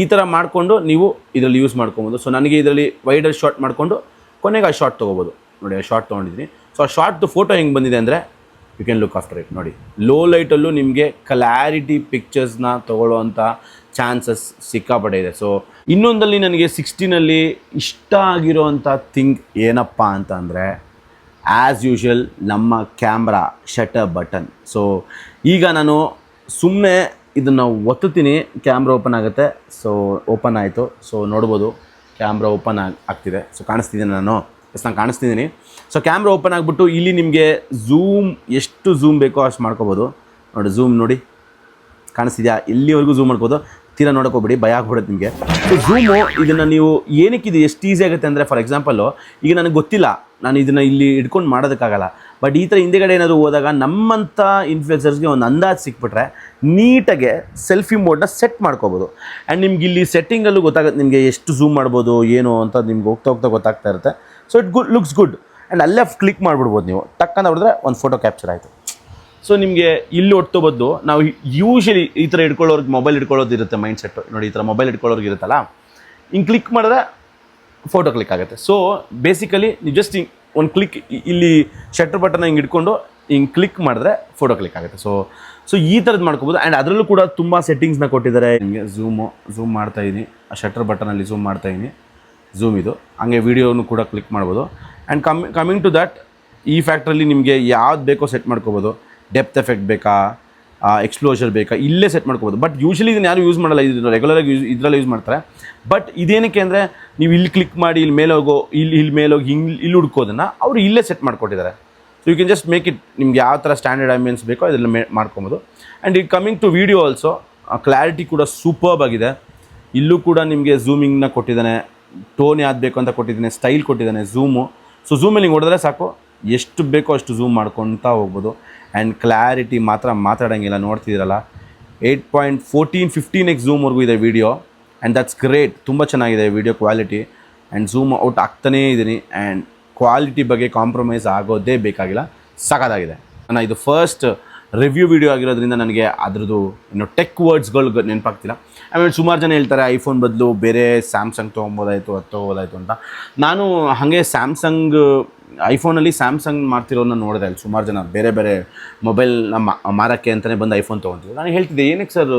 A: ಈ ಥರ ಮಾಡಿಕೊಂಡು ನೀವು ಇದರಲ್ಲಿ ಯೂಸ್ ಮಾಡ್ಕೊಬೋದು. ಸೊ ನನಗೆ ಇದರಲ್ಲಿ ವೈಡರ್ ಶಾರ್ಟ್ ಮಾಡಿಕೊಂಡು ಕೊನೆಗೆ ಆ ಶಾರ್ಟ್ ತೊಗೋಬೋದು. ನೋಡಿ, ಆ ಶಾರ್ಟ್ ತೊಗೊಂಡಿದ್ದೀನಿ. ಸೊ ಆ ಶಾರ್ಟ್ದು ಫೋಟೋ ಹೆಂಗೆ ಬಂದಿದೆ ಅಂದರೆ you can look after it ನೋಡಿ ಲೋ ಲೈಟಲ್ಲೂ ನಿಮಗೆ ಕ್ಲಾರಿಟಿ ಪಿಕ್ಚರ್ಸ್ನ ತೊಗೊಳ್ಳೋವಂಥ ಚಾನ್ಸಸ್ ಸಿಕ್ಕಾಪಟ್ಟೆ ಇದೆ. ಸೊ ಇನ್ನೊಂದಲ್ಲಿ ನನಗೆ ಸಿಕ್ಸ್ಟೀನಲ್ಲಿ ಇಷ್ಟ ಆಗಿರೋವಂಥ ಥಿಂಗ್ ಏನಪ್ಪ ಅಂತ ಅಂದರೆ ಆ್ಯಸ್ ಯೂಶುವಲ್ ನಮ್ಮ ಕ್ಯಾಮ್ರಾ ಶಟರ್ ಬಟನ್ ಸೊ ಈಗ ನಾನು ಸುಮ್ಮನೆ ಇದನ್ನು ಒತ್ತುತ್ತೀನಿ ಕ್ಯಾಮ್ರಾ ಓಪನ್ ಆಗುತ್ತೆ. ಸೊ ಓಪನ್ ಆಯಿತು. ಸೊ ನೋಡ್ಬೋದು ಕ್ಯಾಮ್ರಾ ಓಪನ್ ಆಗಿ ಆಗ್ತಿದೆ. ಸೊ ಕಾಣಿಸ್ತಿದ್ದೀನಿ ನಾನು. ಎಸ್ ನಾನು ಕಾಣಿಸ್ತಿದ್ದೀನಿ. ಸೊ ಕ್ಯಾಮ್ರಾ ಓಪನ್ ಆಗಿಬಿಟ್ಟು ಇಲ್ಲಿ ನಿಮಗೆ ಝೂಮ್ ಎಷ್ಟು ಝೂಮ್ ಬೇಕೋ ಅಷ್ಟು ಮಾಡ್ಕೋಬೋದು. ನೋಡಿ ಝೂಮ್ ನೋಡಿ. ಕಾಣಿಸ್ತಿದ್ಯಾ? ಇಲ್ಲಿವರೆಗೂ ಝೂಮ್ ಮಾಡ್ಬೋದು ತೀರಾ ನೋಡಕ್ಕೆ ಹೋಗ್ಬಿಡಿ ಭಯ ಆಗ್ಬಿಡುತ್ತೆ ನಿಮಗೆ. ಸೊ ಝೂಮು ಇದನ್ನು ನೀವು ಏನಕ್ಕೆ ಇದು ಎಷ್ಟು ಈಸಿ ಆಗುತ್ತೆ ಅಂದರೆ ಫಾರ್ ಎಕ್ಸಾಂಪಲ್ಲು ಈಗ ನನಗೆ ಗೊತ್ತಿಲ್ಲ. ನಾನು ಇದನ್ನು ಇಲ್ಲಿ ಇಟ್ಕೊಂಡು ಮಾಡೋದಕ್ಕಾಗಲ್ಲ. ಬಟ್ ಈ ಥರ ಹಿಂದೆಗಡೆ ಏನಾದರೂ ಹೋದಾಗ ನಮ್ಮಂಥ ಇನ್ಫ್ಲುಯೆನ್ಸರ್ಸ್ಗೆ ಒಂದು ಅಂದಾಜು ಸಿಕ್ಬಿಟ್ರೆ ನೀಟಾಗೆ ಸೆಲ್ಫಿ ಮೋಡ್ನ ಸೆಟ್ ಮಾಡ್ಕೋಬೋದು. ಆ್ಯಂಡ್ ನಿಮ್ಗೆ ಇಲ್ಲಿ ಸೆಟ್ಟಿಂಗಲ್ಲೂ ಗೊತ್ತಾಗುತ್ತೆ ನಿಮಗೆ ಎಷ್ಟು ಝೂಮ್ ಮಾಡ್ಬೋದು, ಏನು ಅಂತ ನಿಮ್ಗೆ ಹೋಗ್ತಾ ಹೋಗ್ತಾ ಗೊತ್ತಾಗ್ತಾ ಇರುತ್ತೆ. So it good looks good and ಅಲ್ಲೇ ಕ್ಲಿಕ್ ಮಾಡಿಬಿಡ್ಬೋದು ನೀವು. ಟಕ್ಕಂತ ಹೊಡೆದ್ರೆ ಒಂದು ಫೋಟೋ ಕ್ಯಾಪ್ಚರ್ ಆಯಿತು. ಸೊ ನಿಮಗೆ ಇಲ್ಲಿ ಒಟ್ಟು ನಾವು ಯೂಶಲಿ ಈ ಥರ ಇಟ್ಕೊಳ್ಳೋರ್ಗೆ ಮೊಬೈಲ್ ಇಟ್ಕೊಳ್ಳೋದು ಇರುತ್ತೆ ಮೈಂಡ್ ಸೆಟ್ ನೋಡಿ, ಈ ಥರ ಮೊಬೈಲ್ ಇಟ್ಕೊಳ್ಳೋರ್ಗೆ ಇರುತ್ತಲ್ಲ? ಹಿಂಗೆ ಕ್ಲಿಕ್ ಮಾಡಿದ್ರೆ ಫೋಟೋ ಕ್ಲಿಕ್ ಆಗುತ್ತೆ. ಸೊ ಬೇಸಿಕಲಿ ನೀವು ಜಸ್ಟ್ ಹಿಂಗೆ ಒಂದು ಕ್ಲಿಕ್ ಇಲ್ಲಿ ಶಟರ್ ಬಟನ್ ಹಿಂಗೆ ಇಟ್ಕೊಂಡು ಹಿಂಗೆ ಕ್ಲಿಕ್ ಮಾಡಿದ್ರೆ ಫೋಟೋ ಕ್ಲಿಕ್ ಆಗುತ್ತೆ. ಸೊ ಸೊ ಈ ಥರದ್ದು ಮಾಡ್ಕೋಬೋದು. ಆ್ಯಂಡ್ ಅದರಲ್ಲೂ ಕೂಡ ತುಂಬ ಸೆಟ್ಟಿಂಗ್ಸ್ನ ಕೊಟ್ಟಿದ್ದಾರೆ. ನಿಮಗೆ ಝೂಮು ಝೂಮ್ ಮಾಡ್ತಾ ಇದ್ದೀನಿ ಆ ಶಟರ್ ಬಟನಲ್ಲಿ ಝೂಮ್ ಮಾಡ್ತಾ ಇದ್ದೀನಿ ಝೂಮ್ ಇದು. ಹಂಗೆ ವೀಡಿಯೋನು ಕೂಡ ಕ್ಲಿಕ್ ಮಾಡ್ಬೋದು. And come coming to that ಈ ಫ್ಯಾಕ್ಟ್ರಲ್ಲಿ ನಿಮಗೆ ಯಾವ್ದು ಬೇಕೋ ಸೆಟ್ ಮಾಡ್ಕೋಬೋದು. ಡೆಪ್ತ್ ಎಫೆಕ್ಟ್ ಬೇಕಾ? ಎಕ್ಸ್ಪ್ಲೋಷರ್ ಬೇಕಾ? ಇಲ್ಲೇ ಸೆಟ್ ಮಾಡ್ಕೋಬೋದು. ಬಟ್ ಯೂಶಲಿ ಇದನ್ನು ಯಾರು ಯೂಸ್ ಮಾಡಲ್ಲ. ಇದು ರೆಗ್ಯುಲರಾಗಿ ಯೂಸ್ ಇದರಲ್ಲಿ ಯೂಸ್ ಮಾಡ್ತಾರೆ. ಬಟ್ ಇದೇನಕ್ಕೆ ಅಂದರೆ, ನೀವು ಇಲ್ಲಿ ಕ್ಲಿಕ್ ಮಾಡಿ, ಇಲ್ಲಿ ಮೇಲೆ ಹೋಗೋ, ಇಲ್ಲಿ ಇಲ್ಲಿ ಮೇಲೆ ಹೋಗಿ, ಹಿಂಗೆ, ಇಲ್ಲಿ ಹುಡ್ಕೋದನ್ನು ಅವರು ಇಲ್ಲೇ ಸೆಟ್ ಮಾಡಿಕೊಟ್ಟಿದ್ದಾರೆ. You can just make it ನಿಮ್ಗೆ ಯಾವ ಥರ ಸ್ಟ್ಯಾಂಡರ್ಡ್ ಆಂಬಿಯನ್ಸ್ ಬೇಕೋ ಅದೆಲ್ಲ ಮೇ, ಮಾಡ್ಕೊಬೋದು. ಆ್ಯಂಡ್ ಈಗ coming to video also clarity ಕೂಡ ಸೂಪರ್ಬ್ ಆಗಿದೆ. ಇಲ್ಲೂ ಕೂಡ ನಿಮಗೆ ಝೂಮಿಂಗ್ನ ಕೊಟ್ಟಿದ್ದಾನೆ ಟೋನ್ ಯಾವ್ದು ಬೇಕು ಅಂತ ಕೊಟ್ಟಿದ್ದಾನೆ ಸ್ಟೈಲ್ ಕೊಟ್ಟಿದ್ದಾನೆ ಝೂಮು ಸೊ ಝೂಮಲ್ಲಿ ಹಿಂಗೆ ಹೊಡೆದ್ರೆ ಸಾಕು, ಎಷ್ಟು ಬೇಕೋ ಅಷ್ಟು ಝೂಮ್ ಮಾಡ್ಕೊತಾ ಹೋಗ್ಬೋದು. ಆ್ಯಂಡ್ ಕ್ಲಾರಿಟಿ ಮಾತ್ರ ಮಾತಾಡೋಂಗಿಲ್ಲ, ನೋಡ್ತಿದ್ದೀರಲ್ಲ. Eight point fourteen fifteen X ಝೂಮ್ವರೆಗೂ ಇದೆ ವೀಡಿಯೋ ಆ್ಯಂಡ್ ದಟ್ಸ್ ಗ್ರೇಟ್ ತುಂಬ ಚೆನ್ನಾಗಿದೆ video quality and zoom out ಆಗ್ತಾನೇ ಇದ್ದೀನಿ ಆ್ಯಂಡ್ ಕ್ವಾಲಿಟಿ ಬಗ್ಗೆ ಕಾಂಪ್ರಮೈಸ್ ಆಗೋದೇ ಬೇಕಾಗಿಲ್ಲ ಸಾಕಾಗಿದೆ ನಾನು ಇದು ಫಸ್ಟ್ ರಿವ್ಯೂ ವಿಡಿಯೋ ಆಗಿರೋದ್ರಿಂದ ನನಗೆ ಅದ್ರದ್ದು ಏನು ಟೆಕ್ ವರ್ಡ್ಸ್ಗಳು ನೆನಪಾಗ್ತಿಲ್ಲ. ಆಮೇಲೆ ಸುಮಾರು ಜನ ಹೇಳ್ತಾರೆ ಐಫೋನ್ ಬದಲು ಬೇರೆ ಸ್ಯಾಮ್ಸಂಗ್ ತೊಗೊಬೋದಾಯಿತು, ಅದು ತೊಗೊಬೋದಾಯಿತು ಅಂತ. ನಾನು ಹಾಗೆ ಸ್ಯಾಮ್ಸಂಗ್ ಐಫೋನಲ್ಲಿ ಸ್ಯಾಮ್ಸಂಗ್ ಮಾಡ್ತಿರೋದನ್ನ ನೋಡಿದೆ ಅಲ್ಲಿ ಸುಮಾರು ಜನ. ಬೇರೆ ಬೇರೆ ಮೊಬೈಲ್ನ ಮಾರೋಕ್ಕೆ ಅಂತಲೇ ಬಂದು ಐಫೋನ್ ತೊಗೊತಿದ್ರು. ನಾನು ಹೇಳ್ತಿದ್ದೆ, ಏನಕ್ಕೆ ಸರ್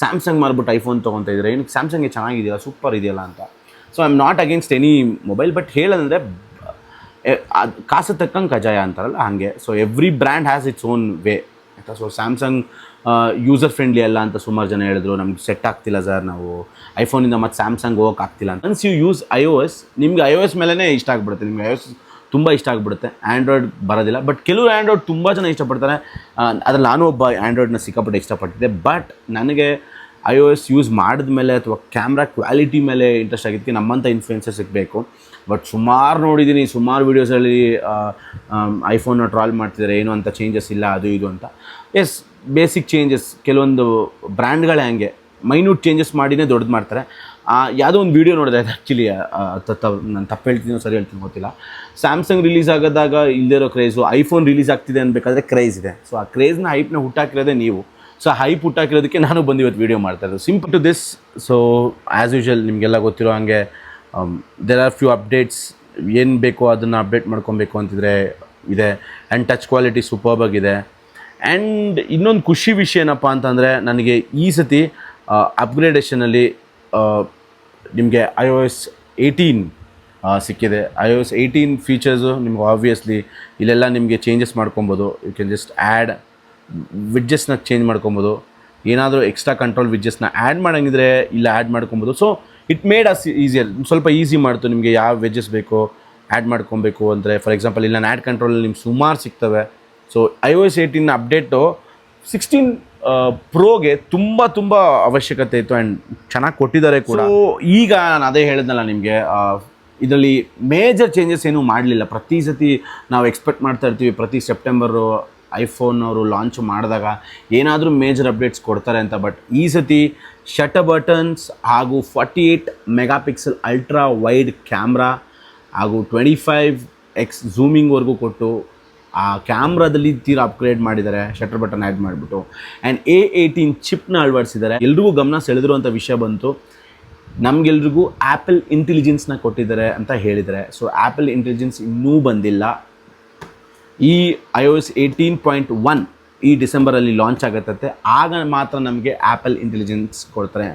A: ಸ್ಯಾಮ್ಸಂಗ್ ಮಾರ್ಬಿಟ್ಟು ಐಫೋನ್ ತೊಗೊತಾ ಇದ್ದಾರೆ? ಏನಕ್ಕೆ ಸ್ಯಾಮ್ಸಂಗ್ಗೆ ಚೆನ್ನಾಗಿದೆಯಲ್ಲ ಸೂಪರ್ ಇದೆಯಲ್ಲ ಅಂತ? So I am not against any mobile but ಹೇಳಂದರೆ ಅದು ಕಾಸು ತಕ್ಕಂಗೆ ಕಜಾಯ ಅಂತಾರಲ್ಲ, ಹಾಗೆ. So every brand has its own way ಆಯಿತಾ? ಸೊ ಸ್ಯಾಮ್ಸಂಗ್ ಯೂಸರ್ ಫ್ರೆಂಡ್ಲಿ ಅಲ್ಲ ಅಂತ ಸುಮಾರು ಜನ ಹೇಳಿದ್ರು, ನಮ್ಗೆ ಸೆಟ್ ಆಗ್ತಿಲ್ಲ ಸರ್ ನಾವು. ಐಫೋನಿಂದ ಮತ್ತು ಸ್ಯಾಮ್ಸಂಗ್ ಹೋಗಕ್ಕೆ ಆಗ್ತಿಲ್ಲ ಅಂತ. ಅನ್ಸ್ you use I O S ನಿಮ್ಗೆ ಐ ಓ ಎಸ್ ಮೇಲೇ ಇಷ್ಟ ಆಗ್ಬಿಡುತ್ತೆ. ನಿಮ್ಗೆ ಐ ಎಸ್ ತುಂಬ ಇಷ್ಟ ಆಗಿಬಿಡುತ್ತೆ. ಆ್ಯಂಡ್ರಾಯ್ಡ್ ಬರೋದಿಲ್ಲ. ಬಟ್ ಕೆಲವರು ಆ್ಯಂಡ್ರಾಯ್ಡ್ ತುಂಬ ಜನ ಇಷ್ಟಪಡ್ತಾರೆ. ಅದ್ರಲ್ಲಿ ನಾನು ಒಬ್ಬ ಆ್ಯಂಡ್ರಾಯ್ಡ್ನ ಸಿಕ್ಕಾಪಟ್ಟೆ ಇಷ್ಟಪಟ್ಟಿದ್ದೆ. ಬಟ್ ನನಗೆ ಐ ಓ ಎಸ್ ಯೂಸ್ ಮಾಡಿದ್ಮೇಲೆ ಅಥವಾ ಕ್ಯಾಮ್ರಾ ಕ್ವಾಲಿಟಿ ಮೇಲೆ ಇಂಟ್ರೆಸ್ಟ್ ಆಗಿದ್ದಕ್ಕೆ ನಮ್ಮಂಥ ಇನ್ಫ್ಲುಯೆನ್ಸರ್ ಸಿಗಬೇಕು. ಬಟ್ ಸುಮಾರು ನೋಡಿದ್ದೀನಿ ಸುಮಾರು ವೀಡಿಯೋಸಲ್ಲಿ ಐಫೋನ್ನ ಟ್ರಾಲ್ ಮಾಡ್ತಿದ್ದಾರೆ ಏನು ಅಂತ ಚೇಂಜಸ್ ಇಲ್ಲ, ಅದು ಇದು ಅಂತ. ಎಸ್ ಬೇಸಿಕ್ ಚೇಂಜಸ್ ಕೆಲವೊಂದು ಬ್ರ್ಯಾಂಡ್ಗಳೇ ಹಂಗೆ. ಮೈನ್ಯೂಟ್ ಚೇಂಜಸ್ ಮಾಡಿನೇ ದೊಡ್ಡದು ಮಾಡ್ತಾರೆ. ಯಾವುದೋ ಒಂದು ವೀಡಿಯೋ ನೋಡಿದೆ, ಅದು ಆ್ಯಕ್ಚುಲಿ ನಾನು ತಪ್ಪು ಹೇಳ್ತೀನೋ ಸರಿ ಹೇಳ್ತೀನಿ ಗೊತ್ತಿಲ್ಲ. ಸ್ಯಾಮ್ಸಂಗ್ ರಿಲೀಸ್ ಆಗೋದಾಗ ಇರೋ ಕ್ರೇಜು ಐಫೋನ್ ರಿಲೀಸ್ ಆಗ್ತಿದೆ ಅನ್ಬೇಕಾದ್ರೆ ಕ್ರೇಜ್ ಇದೆ. ಸೊ ಆ ಕ್ರೇಜ್ನ ಹೈಪ್ನ ಹುಟ್ಟಾಕಿರೋದೇ ನೀವು. ಸೊ ಹೈಪ್ ಹುಟ್ಟಾಕಿರೋದಕ್ಕೆ ನಾನು ಬಂದು ಇವತ್ತು ವೀಡಿಯೋ ಮಾಡ್ತಾ ಇರೋದು. Simple to this so as usual ನಿಮಗೆಲ್ಲ ಗೊತ್ತಿರೋ ಹಾಗೆ ದೇರ್ ಆರ್ ಫ್ಯೂ ಅಪ್ಡೇಟ್ಸ್ ಏನು ಬೇಕೋ ಅದನ್ನು ಅಪ್ಡೇಟ್ ಮಾಡ್ಕೊಬೇಕು ಅಂತಿದ್ರೆ ಇದೆ. ಆ್ಯಂಡ್ ಟಚ್ ಕ್ವಾಲಿಟಿ ಸೂಪರ್ಬಾಗಿದೆ ಆ್ಯಂಡ್ ಇನ್ನೊಂದು ಖುಷಿ ವಿಷಯ ಏನಪ್ಪ ಅಂತಂದರೆ, ನನಗೆ ಈ ಸತಿ ಅಪ್ಗ್ರೇಡೇಷನಲ್ಲಿ ನಿಮಗೆ ಐ ಓ ಎಸ್ ಏಯ್ಟೀನ್ ಸಿಕ್ಕಿದೆ. I O S eighteen features ನಿಮ್ಗೆ ಆಬ್ವಿಯಸ್ಲಿ ಇಲ್ಲೆಲ್ಲ ನಿಮಗೆ ಚೇಂಜಸ್ ಮಾಡ್ಕೊಬೋದು. ಯು ಕ್ಯಾನ್ ಜಸ್ಟ್ ಆ್ಯಡ್ ವಿಡ್ಜಸ್ನ ಚೇಂಜ್ ಮಾಡ್ಕೊಬೋದು. ಏನಾದರೂ ಎಕ್ಸ್ಟ್ರಾ ಕಂಟ್ರೋಲ್ ವಿಡ್ಜಸ್ನ ಆ್ಯಡ್ ಮಾಡೋಂಗಿದ್ರೆ ಇಲ್ಲ ಆ್ಯಡ್ ಮಾಡ್ಕೊಬೋದು. So it made us easier ಸ್ವಲ್ಪ ಈಸಿ ಮಾಡ್ತು ನಿಮಗೆ ಯಾವ ವೆಜ್ಜಸ್ ಬೇಕೋ ಆ್ಯಡ್ ಮಾಡ್ಕೊಬೇಕು ಅಂದರೆ ಫಾರ್ ಎಕ್ಸಾಂಪಲ್ ಇಲ್ಲ ಆ್ಯಡ್ ಕಂಟ್ರೋಲಲ್ಲಿ ನಿಮ್ಗೆ ಸುಮಾರು ಸಿಗ್ತವೆ. So I O S eighteen update sixteen ಪ್ರೋಗೆ ತುಂಬ ತುಂಬ ಅವಶ್ಯಕತೆ ಇತ್ತು ಆ್ಯಂಡ್ ಚೆನ್ನಾಗಿ ಕೊಟ್ಟಿದ್ದಾರೆ ಕೂಡ. ಸೊ ಈಗ ನಾನು ಅದೇ ಹೇಳಿದ್ನಲ್ಲ ನಿಮಗೆ ಇದರಲ್ಲಿ ಮೇಜರ್ ಚೇಂಜಸ್ ಏನೂ ಮಾಡಲಿಲ್ಲ. ಪ್ರತಿ ಸತಿ ನಾವು ಎಕ್ಸ್ಪೆಕ್ಟ್ ಮಾಡ್ತಾ ಇರ್ತೀವಿ ಪ್ರತಿ ಸೆಪ್ಟೆಂಬರು ಐಫೋನ್ ಅವರು ಲಾಂಚ್ ಮಾಡಿದಾಗ ಏನಾದರೂ ಮೇಜರ್ ಅಪ್ಡೇಟ್ಸ್ ಕೊಡ್ತಾರೆ ಅಂತ, ಬಟ್ ಈ ಸತಿ ಶಟ ಬಟನ್ಸ್ ಹಾಗೂ forty eight megapixel ultra wide camera ಹಾಗೂ ಟ್ವೆಂಟಿ ಫೈವ್ ಎಕ್ಸ್ ಝೂಮಿಂಗ್ವರೆಗೂ ಕೊಟ್ಟು ಆ ಕ್ಯಾಮ್ರಾದಲ್ಲಿ ತೀರಾ ಅಪ್ಗ್ರೇಡ್ ಮಾಡಿದ್ದಾರೆ ಶಟರ್ ಬಟನ್ ಆ್ಯಡ್ ಮಾಡಿಬಿಟ್ಟು. ಆ್ಯಂಡ್ ಎ ಏಯ್ಟೀನ್ ಚಿಪ್ನ ಅಳವಡಿಸಿದ್ದಾರೆ. ಎಲ್ರಿಗೂ ಗಮನ ಸೆಳೆದಿರುವಂಥ ವಿಷಯ ಬಂತು. ನಮಗೆಲ್ರಿಗೂ ಆ್ಯಪಲ್ ಇಂಟೆಲಿಜೆನ್ಸ್ನ ಕೊಟ್ಟಿದ್ದಾರೆ ಅಂತ ಹೇಳಿದರೆ ಸೊ ಆ್ಯಪಲ್ ಇಂಟೆಲಿಜೆನ್ಸ್ ಇನ್ನೂ ಬಂದಿಲ್ಲ. ಈ I O S eighteen point one ಈ ಡಿಸೆಂಬರಲ್ಲಿ ಲಾಂಚ್ ಆಗತ್ತೆ ಆಗ ಮಾತ್ರ ನಮಗೆ ಆ್ಯಪಲ್ ಇಂಟೆಲಿಜೆನ್ಸ್ ಕೊಡ್ತಾರೆ.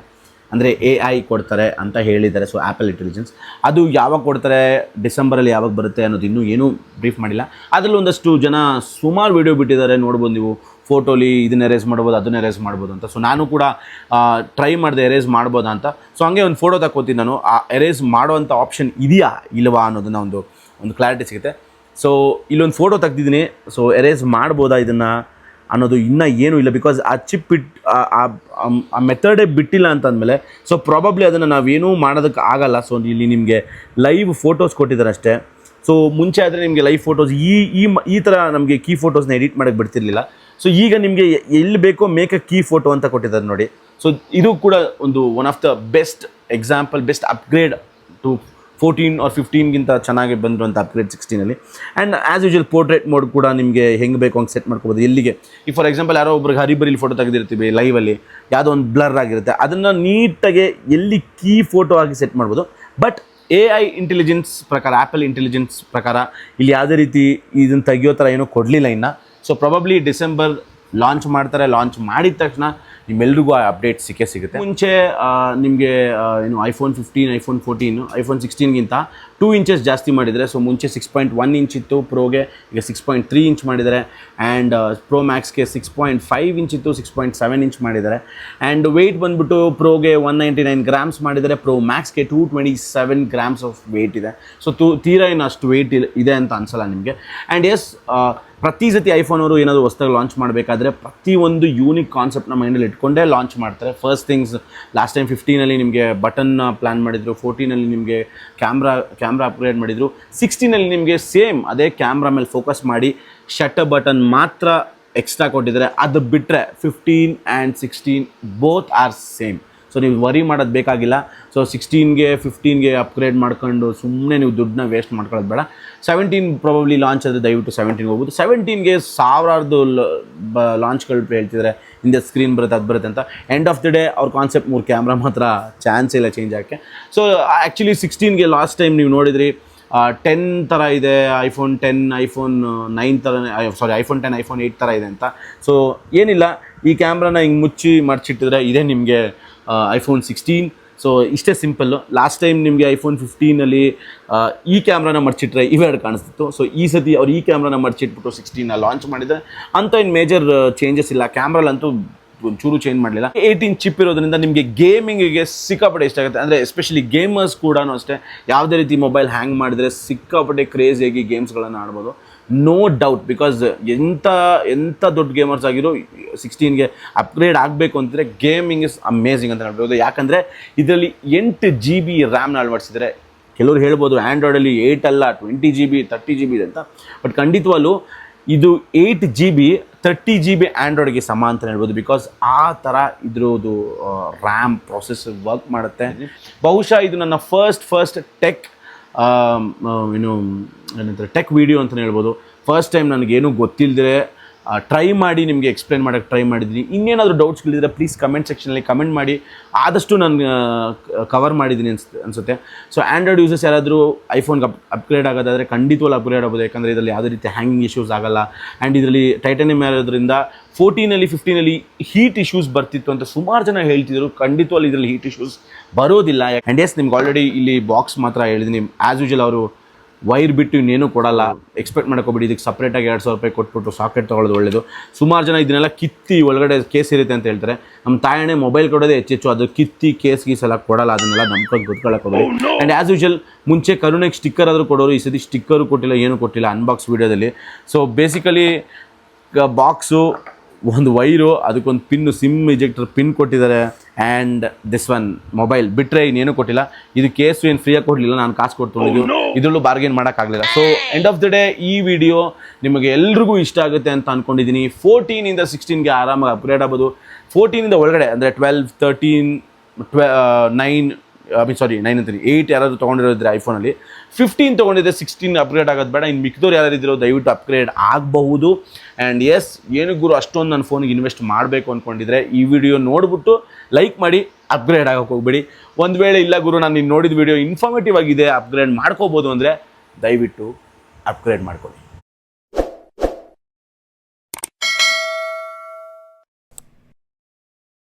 A: ಅಂದರೆ ಎ ಐ ಕೊಡ್ತಾರೆ ಅಂತ ಹೇಳಿದ್ದಾರೆ. ಸೊ ಆ್ಯಪಲ್ ಇಂಟೆಲಿಜೆನ್ಸ್ ಅದು ಯಾವಾಗ ಕೊಡ್ತಾರೆ, ಡಿಸೆಂಬರಲ್ಲಿ ಯಾವಾಗ ಬರುತ್ತೆ ಅನ್ನೋದು ಇನ್ನೂ ಏನೂ ಬ್ರೀಫ್ ಮಾಡಿಲ್ಲ. ಅದರಲ್ಲಿ ಒಂದಷ್ಟು ಜನ ಸುಮಾರು ವೀಡಿಯೋ ಬಿಟ್ಟಿದ್ದಾರೆ. ನೋಡ್ಬೋದು ನೀವು ಫೋಟೋಲಿ ಇದನ್ನ ಎರೇಸ್ ಮಾಡ್ಬೋದು, ಅದನ್ನ ಎರೇಸ್ ಮಾಡ್ಬೋದು ಅಂತ. ಸೊ ನಾನು ಕೂಡ ಟ್ರೈ ಮಾಡಿದೆ ಎರೇಸ್ ಮಾಡ್ಬೋದಾ ಅಂತ. ಸೊ ಹಂಗೆ ಒಂದು ಫೋಟೋ ತಗೋತೀನಿ ನಾನು. ಆ ಎರೇಸ್ ಮಾಡೋವಂಥ ಆಪ್ಷನ್ ಇದೆಯಾ, ಇಲ್ವಾ ಅನ್ನೋದನ್ನ ಒಂದು ಒಂದು ಕ್ಲಾರಿಟಿ ಸಿಗುತ್ತೆ. ಸೊ ಇಲ್ಲೊಂದು ಫೋಟೋ ತೆಗ್ದಿದ್ದೀನಿ. ಸೊ ಎರೇಸ್ ಮಾಡ್ಬೋದಾ ಇದನ್ನು ಅನ್ನೋದು ಇನ್ನೂ ಏನೂ ಇಲ್ಲ ಬಿಕಾಸ್ ಆ ಚಿಪ್ ಇಟ್ ಆ ಮೆಥಡೇ ಬಿಟ್ಟಿಲ್ಲ ಅಂತಂದಮೇಲೆ ಸೊ ಪ್ರಾಬಬ್ಲಿ ಅದನ್ನು ನಾವೇನೂ ಮಾಡೋದಕ್ಕೆ ಆಗಲ್ಲ. ಸೊ ಇಲ್ಲಿ ನಿಮಗೆ ಲೈವ್ ಫೋಟೋಸ್ ಕೊಟ್ಟಿದ್ದಾರೆ ಅಷ್ಟೇ. ಸೊ ಮುಂಚೆ ಆದರೆ ನಿಮಗೆ ಲೈವ್ ಫೋಟೋಸ್ ಈ ಈ ಈ ಥರ ನಮಗೆ ಕೀ ಫೋಟೋಸ್ನ ಎಡಿಟ್ ಮಾಡೋಕ್ಕೆ ಬಿಡ್ತಿರ್ಲಿಲ್ಲ. ಸೊ ಈಗ ನಿಮಗೆ ಎಲ್ಲಿ ಬೇಕೋ ಮೇಕ್ ಅ ಕೀ ಫೋಟೋ ಅಂತ ಕೊಟ್ಟಿದ್ದಾರೆ ನೋಡಿ. ಸೊ ಇದು ಕೂಡ ಒಂದು one of the best example best upgrade to fourteen or ಫಿಫ್ಟೀನ್ಗಿಂತ ಚೆನ್ನಾಗಿ ಬಂದಿರುವಂಥ upgrade ಸಿಕ್ಸ್ಟೀನಲ್ಲಿ and as usual portrait mode ಕೂಡ ನಿಮಗೆ ಹೆಂಗೆ ಬೇಕು ಹಂಗೆ ಸೆಟ್ ಮಾಡ್ಕೋಬೋದು. ಎಲ್ಲಿಗೆ? ಈ ಫಾರ್ ಎಕ್ಸಾಂಪಲ್ ಯಾರೋ ಒಬ್ರಿಗೆ ಹರಿಬರಿಲಿ ಫೋಟೋ ತೆಗೆದಿರ್ತೀವಿ ಲೈವಲ್ಲಿ ಯಾವುದೋ ಒಂದು ಬ್ಲರ್ ಆಗಿರುತ್ತೆ, ಅದನ್ನು ನೀಟಾಗಿ ಎಲ್ಲಿ ಕೀ ಫೋಟೋ ಆಗಿ ಸೆಟ್ ಮಾಡ್ಬೋದು. ಬಟ್ ಎ ಐ ಇಂಟೆಲಿಜೆನ್ಸ್ ಪ್ರಕಾರ ಆ್ಯಪಲ್ ಇಂಟೆಲಿಜೆನ್ಸ್ ಪ್ರಕಾರ, ಇಲ್ಲಿ ಯಾವುದೇ ರೀತಿ ಇದನ್ನು ತೆಗಿಯೋ ಥರ ಏನೂ ಕೊಡಲಿಲ್ಲ ಇನ್ನು. ಸೊ ಪ್ರಾಬಬ್ಲಿ ಡಿಸೆಂಬರ್ ಲಾಂಚ್ ಮಾಡ್ತಾರೆ ಲಾಂಚ್ ಮಾಡಿದ ತಕ್ಷಣ ನಿಮ್ಮೆಲ್ರಿಗೂ ಆ ಅಪ್ಡೇಟ್ ಸಿಕ್ಕೇ ಸಿಗುತ್ತೆ. ಮುಂಚೆ ನಿಮಗೆ ಏನು iPhone fifteen iPhone fourteen iPhone ಸಿಕ್ಸ್ಟೀನ್ಗಿಂತ two inches ಜಾಸ್ತಿ ಮಾಡಿದರೆ ಸೊ ಮುಂಚೆ ಸಿಕ್ಸ್ ಪಾಯಿಂಟ್ ಒನ್ ಇಂಚ್ ಇತ್ತು ಪ್ರೋಗೆ ಈಗ ಸಿಕ್ಸ್ ಪಾಯಿಂಟ್ ತ್ರೀ ಇಂಚ್ ಮಾಡಿದ್ದಾರೆ ಆ್ಯಂಡ್ ಪ್ರೋ ಮ್ಯಾಕ್ಸ್ಗೆ ಸಿಕ್ಸ್ ಪಾಯಿಂಟ್ ಫೈವ್ ಇಂಚ್ ಇತ್ತು ಸಿಕ್ಸ್ ಪಾಯಿಂಟ್ ಸೆವೆನ್ ಇಂಚ್ ಮಾಡಿದ್ದಾರೆ ಆ್ಯಂಡ್ ವೆಯ್ಟ್ ಬಂದ್ಬಿಟ್ಟು ಪ್ರೋಗೆ ಒನ್ ನೈಂಟಿ ನೈನ್ ಗ್ರಾಮ್ಸ್ ಮಾಡಿದರೆ pro ಮ್ಯಾಕ್ಸ್ಗೆ two twenty seven grams of weight ಇದೆ. ಸೊ ತೂ, ತೀರಾ ಏನು ಅಷ್ಟು ವೆಯ್ಟ್ ಇದೆ ಅಂತ ಅನ್ಸಲ್ಲ ನಿಮಗೆ. ಆ್ಯಂಡ್ ಎಸ್ ಪ್ರತಿ ಸತಿ ಐಫೋನ್ ಅವರು ಏನಾದರೂ ಹೊಸ್ದಾಗಿ ಲಾಂಚ್ ಮಾಡಬೇಕಾದ್ರೆ ಪ್ರತಿಯೊಂದು ಯೂನಿಕ್ ಕಾನ್ಸೆಪ್ಟ್ನ ಮೈಂಡಲ್ಲಿ ಇಟ್ಕೊಂಡೇ ಲಾಂಚ್ ಮಾಡ್ತಾರೆ. ಫಸ್ಟ್ ಥಿಂಗ್ಸ್ ಲಾಸ್ಟ್ ಟೈಮ್ ಫಿಫ್ಟೀನಲ್ಲಿ ನಿಮಗೆ ಬಟನ್ ಪ್ಲ್ಯಾನ್ ಮಾಡಿದರು ಫೋರ್ಟೀನಲ್ಲಿ ನಿಮಗೆ ಕ್ಯಾಮ್ರಾ ಕ್ಯಾಮ್ರಾ ಅಪ್ಗ್ರೇಡ್ ಮಾಡಿದರು ಸಿಕ್ಸ್ಟೀನಲ್ಲಿ ನಿಮಗೆ ಸೇಮ್ ಅದೇ ಕ್ಯಾಮ್ರಾ ಮೇಲೆ ಫೋಕಸ್ ಮಾಡಿ ಶಟರ್ ಬಟನ್ ಮಾತ್ರ ಎಕ್ಸ್ಟ್ರಾ ಕೊಟ್ಟಿದ್ದಾರೆ ಅದು ಬಿಟ್ಟರೆ fifteen and sixteen both are same so ನೀವು ವರಿ ಮಾಡೋದು ಬೇಕಾಗಿಲ್ಲ. ಸೊ ಸಿಕ್ಸ್ಟೀನ್ಗೆ ಫಿಫ್ಟೀನ್ಗೆ ಅಪ್ಗ್ರೇಡ್ ಮಾಡ್ಕೊಂಡು ಸುಮ್ಮನೆ ನೀವು ದುಡ್ಡನ್ನ ವೇಸ್ಟ್ ಮಾಡ್ಕೊಳ್ಳೋದು ಬೇಡ. ಸೆವೆಂಟೀನ್ ಪ್ರಾಬಬ್ಲಿ ಲಾಂಚ್ ಆದರೆ ದಯವಿಟ್ಟು ಸೆವೆಂಟೀನ್ಗೆ ಹೋಗ್ಬೋದು. ಸೆವೆಂಟೀನ್ಗೆ ಸಾವಿರಾರ್ದು ಲಾಂಚ್ಗಳು ಹೇಳ್ತಿದ್ದಾರೆ ಹಿಂದೆ ಸ್ಕ್ರೀನ್ ಬರುತ್ತೆ, ಅದು ಬರುತ್ತೆ ಅಂತ. ಎಂಡ್ ಆಫ್ ದಿ ಡೇ ಅವ್ರ ಕಾನ್ಸೆಪ್ಟ್ ಮೂರು ಕ್ಯಾಮ್ರಾ ಮಾತ್ರ ಚಾನ್ಸ್ ಇಲ್ಲ ಚೇಂಜ್ ಆಗೋಕ್ಕೆ. ಸೊ ಆ್ಯಕ್ಚುಲಿ ಸಿಕ್ಸ್ಟೀನ್ಗೆ ಲಾಸ್ಟ್ ಟೈಮ್ ನೀವು ನೋಡಿದ್ರಿ ಟೆನ್ ಥರ ಇದೆ ಐಫೋನ್ ಟೆನ್ ಐಫೋನ್ ನೈನ್ ಥರ sorry iPhone ten iPhone eight ಥರ ಇದೆ ಅಂತ. ಸೊ ಏನಿಲ್ಲ, ಈ ಕ್ಯಾಮ್ರಾನ ಹಿಂಗೆ ಮುಚ್ಚಿ ಮಡಚಿಟ್ಟಿದ್ರೆ ಇದೇ ನಿಮಗೆ ಐಫೋನ್ ಸಿಕ್ಸ್ಟೀನ್ ಸೊ ಇಷ್ಟೇ ಸಿಂಪಲ್ಲು ಲಾಸ್ಟ್ ಟೈಮ್ ನಿಮಗೆ ಐಫೋನ್ ಫಿಫ್ಟೀನಲ್ಲಿ ಈ ಕ್ಯಾಮ್ರಾನ ಮಡಚಿಟ್ರೆ ಇವೆರಡು ಕಾಣಿಸ್ತಿತ್ತು. ಸೊ ಈ ಸತಿ ಅವ್ರು ಈ ಕ್ಯಾಮ್ರಾನ ಮಡಚಿಟ್ಬಿಟ್ಟು ಸಿಕ್ಸ್ಟೀನ ಲಾಂಚ್ ಮಾಡಿದರೆ ಅಂತ ಏನು ಮೇಜರ್ ಚೇಂಜಸ್ ಇಲ್ಲ. ಕ್ಯಾಮ್ರಲ್ಲಂತೂ ಒಂಚೂರು ಚೇಂಜ್ ಮಾಡಲಿಲ್ಲ. ಏಯ್ಟೀನ್ ಚಿಪ್ ಇರೋದ್ರಿಂದ ನಿಮಗೆ ಗೇಮಿಂಗಿಗೆ ಸಿಕ್ಕಾಪಟ್ಟೆ ಇಷ್ಟ ಆಗುತ್ತೆ. ಅಂದರೆ ಎಸ್ಪೆಷಲಿ ಗೇಮರ್ಸ್ ಕೂಡ ಅಷ್ಟೇ. ಯಾವುದೇ ರೀತಿ ಮೊಬೈಲ್ ಹ್ಯಾಂಗ್ ಮಾಡಿದರೆ ಸಿಕ್ಕಾಪಟ್ಟೆ ಕ್ರೇಜಿಯಾಗಿ ಗೇಮ್ಸ್ಗಳನ್ನು ಆಡ್ಬೋದು. ನೋ ಡೌಟ್ ಬಿಕಾಸ್ ಎಂಥ ಎಂಥ ದೊಡ್ಡ ಗೇಮರ್ಸ್ ಆಗಿರೋ ಸಿಕ್ಸ್ಟೀನ್ಗೆ ಅಪ್ಗ್ರೇಡ್ ಆಗಬೇಕು ಅಂದರೆ ಗೇಮಿಂಗ್ ಇಸ್ ಅಮೇಝಿಂಗ್ ಅಂತ ಹೇಳ್ಬೋದು. ಯಾಕಂದರೆ ಇದರಲ್ಲಿ ಎಂಟು ಜಿ ಬಿ ರ್ಯಾಮ್ನ ಅಳವಡಿಸಿದರೆ ಕೆಲವರು ಹೇಳ್ಬೋದು ಆ್ಯಂಡ್ರಾಯ್ಡಲ್ಲಿ ಏಯ್ಟ್ ಅಲ್ಲ twenty G B thirty G B ಇದೆ ಅಂತ. ಬಟ್ ಖಂಡಿತವಾಗ್ಲೂ ಇದು eight G B thirty G B ಆ್ಯಂಡ್ರಾಯ್ಡ್ಗೆ ಸಮ ಅಂತ ಹೇಳ್ಬೋದು. ಬಿಕಾಸ್ ಆ ಥರ ಇದ್ರದ್ದು ರ್ಯಾಮ್ ಪ್ರೊಸೆಸ್ ವರ್ಕ್ ಮಾಡುತ್ತೆ. ಬಹುಶಃ ಇದು ನನ್ನ ಫಸ್ಟ್ ಫಸ್ಟ್ ಟೆಕ್ ಏನು ಏನಂತಾರೆ ಟೆಕ್ ವಿಡಿಯೋ ಅಂತಲೇ ಹೇಳ್ಬೋದು. ಫಸ್ಟ್ ಟೈಮ್ ನನಗೇನು ಗೊತ್ತಿಲ್ಲದೆ ಟ್ರೈ ಮಾಡಿ ನಿಮಗೆ ಎಕ್ಸ್ಪ್ಲೈನ್ ಮಾಡೋಕ್ಕೆ ಟ್ರೈ ಮಾಡಿದ್ದೀನಿ. ಇನ್ನೇನಾದರೂ ಡೌಟ್ಸ್ಗಳಿದ್ರೆ ಪ್ಲೀಸ್ ಕಮೆಂಟ್ ಸೆಕ್ಷನಲ್ಲಿ ಕಮೆಂಟ್ ಮಾಡಿ. ಆದಷ್ಟು ನಾನು ಕವರ್ ಮಾಡಿದ್ದೀನಿ ಅನ್ಸ್, ಅನಿಸುತ್ತೆ. ಸೊ ಆ್ಯಂಡ್ರಾಯ್ಡ್ ಯೂಸರ್ಸ್ ಯಾರಾದರೂ ಐಫೋನ್ಗೆ ಅಪ್ ಅಪ್ಗ್ರೇಡ್ ಆಗೋದಾದರೆ ಖಂಡಿತವಾಗಿ ಅಪ್ಗ್ರೇಡ್ ಆಗ್ಬೋದು. ಯಾಕಂದರೆ ಇದರಲ್ಲಿ ಯಾವುದೇ ರೀತಿ ಹ್ಯಾಂಗಿಂಗ್ ಇಶ್ಯೂಸ್ ಆಗಲ್ಲ. ಆ್ಯಂಡ್ ಇದರಲ್ಲಿ ಟೈಟಾನಿಯಮ್ ಇರೋದ್ರಿಂದ ಫೋರ್ಟೀನಲ್ಲಿ ಫಿಫ್ಟೀನಲ್ಲಿ ಹೀಟ್ ಇಶ್ಯೂಸ್ ಬರ್ತಿತ್ತು ಅಂತ ಸುಮಾರು ಜನ ಹೇಳ್ತಿದ್ರು. ಖಂಡಿತವಾಗಿ ಇದರಲ್ಲಿ ಹೀಟ್ ಇಶ್ಯೂಸ್ ಬರೋದಿಲ್ಲ. ಆ್ಯಂಡ್ ಎಸ್ ನಿಮ್ಗೆ ಆಲ್ರೆಡಿ ಇಲ್ಲಿ ಬಾಕ್ಸ್ ಮಾತ್ರ ಹೇಳಿದ್ದೀನಿ. ಆ್ಯಸ್ ಯೂಶಲ್ ಅವರು ವೈರ್ ಬಿಟ್ಟು ಇನ್ನೇನು ಕೊಡಲ್ಲ. ಎಕ್ಸ್ಪೆಕ್ಟ್ ಮಾಡ್ಕೊಬಿಡಿ ಇದಕ್ಕೆ ಸಪ್ರೇಟಾಗಿ ಎರಡು ಸಾವಿರ ರೂಪಾಯಿ ಕೊಟ್ಬಿಟ್ಟು ಸಾಕೆಟ್ ತೊಗೊಳ್ಳೋದು ಒಳ್ಳೆಯದು ಸುಮಾರು ಜನ ಇದನ್ನೆಲ್ಲ ಕಿತ್ತಿ ಒಳಗಡೆ ಕೇಸ್ ಇರುತ್ತೆ ಅಂತ ಹೇಳ್ತಾರೆ. ನಮ್ಮ ತಾಯಣೆ ಮೊಬೈಲ್ ಕೊಡೋದೇ ಹೆಚ್ಚೆಚ್ಚು ಅದು ಕಿತ್ತಿ ಕೇಸ್ ಗೀಸ್ ಎಲ್ಲ ಕೊಡಲ್ಲ. ಅದನ್ನೆಲ್ಲ ನಂಬ್ಕೊಂಡು ಗೊತ್ಕೊಳ್ಳೋಕೆ ಹೋಗಿ ಆ್ಯಂಡ್ ಆ್ಯಸ್ ಯೂಶಲ್ ಮುಂಚೆ ಕರುಣೆಗೆ ಸ್ಟಿಕ್ಕರ್ ಆದರೂ ಕೊಡೋರು ಈ ಸತಿ ಸ್ಟಿಕ್ಕರು ಕೊಟ್ಟಿಲ್ಲ ಏನೂ ಕೊಟ್ಟಿಲ್ಲ. ಅನ್ಬಾಕ್ಸ್ ವೀಡಿಯೋದಲ್ಲಿ ಸೊ ಬೇಸಿಕಲಿ ಬಾಕ್ಸು ಒಂದು ವೈರು ಅದಕ್ಕೊಂದು ಪಿನ್ನು ಸಿಮ್ ಇಜೆಕ್ಟರ್ ಪಿನ್ ಕೊಟ್ಟಿದ್ದಾರೆ. ಆ್ಯಂಡ್ ದಿಸ್ ಒನ್ ಮೊಬೈಲ್ ಬಿಟ್ಟರೆ ಇನ್ನೇನು ಕೊಟ್ಟಿಲ್ಲ. ಇದು ಕೇಸು ಏನು ಫ್ರೀಯಾಗಿ ಕೊಡಲಿಲ್ಲ ನಾನು ಕಾಸು ಕೊಡ್ತೀನಿ ಇದರಲ್ಲೂ ಬಾರ್ಗೇನ್ ಮಾಡೋಕ್ಕಾಗಲಿಲ್ಲ. So end of the day ಈ ವಿಡಿಯೋ ನಿಮಗೆ ಎಲ್ರಿಗೂ ಇಷ್ಟ ಆಗುತ್ತೆ ಅಂತ ಅಂದ್ಕೊಂಡಿದ್ದೀನಿ ಫೋರ್ಟೀನಿಂದ ಸಿಕ್ಸ್ಟೀನ್ಗೆ ಆರಾಮಾಗಿ ಅಪ್ಗ್ರೇಡ್ ಆಗ್ಬೋದು. ಫೋರ್ಟೀನಿಂದ ಒಳಗಡೆ ಅಂದರೆ twelve thirteen ಟ್ವೆ nine I mean sorry nine ಅಂತೀನಿ. ಏಯ್ಟ್ ಯಾರಾದರೂ ತೊಗೊಂಡಿರೋದ್ರೆ ಐಫೋನಲ್ಲಿ ಫಿಫ್ಟೀನ್ ತೊಗೊಂಡಿದ್ರೆ ಸಿಕ್ಸ್ಟೀನ್ ಅಪ್ಗ್ರೇಡ್ ಆಗೋದು ಬೇಡ. ಇನ್ನು ಮಿಕ್ಕಿದವ್ರು ಯಾರು ಇದ್ರೋ ದಯವಿಟ್ಟು ಅಪ್ಗ್ರೇಡ್ ಆಗಬಹುದು. ಆ್ಯಂಡ್ ಎಸ್ ಏನು ಗುರು, ಅಷ್ಟೊಂದು ನನ್ನ ಫೋನಿಗೆ ಇನ್ವೆಸ್ಟ್ ಮಾಡಬೇಕು ಅಂದ್ಕೊಂಡಿದ್ರೆ ಈ ವಿಡಿಯೋ ನೋಡಿಬಿಟ್ಟು ಲೈಕ್ ಮಾಡಿ ಅಪ್ಗ್ರೇಡ್ ಆಗೋಕೆ ಹೋಗ್ಬೇಡಿ. ಒಂದು ವೇಳೆ ಇಲ್ಲ ಗುರು, ನಾನು ನೀನು ನೋಡಿದ ವಿಡಿಯೋ ಇನ್ಫಾರ್ಮೇಟಿವ್ ಆಗಿದೆ ಅಪ್ಗ್ರೇಡ್ ಮಾಡ್ಕೋಬೋದು ಅಂದರೆ ದಯವಿಟ್ಟು ಅಪ್ಗ್ರೇಡ್ ಮಾಡ್ಕೊಳ್ಳಿ.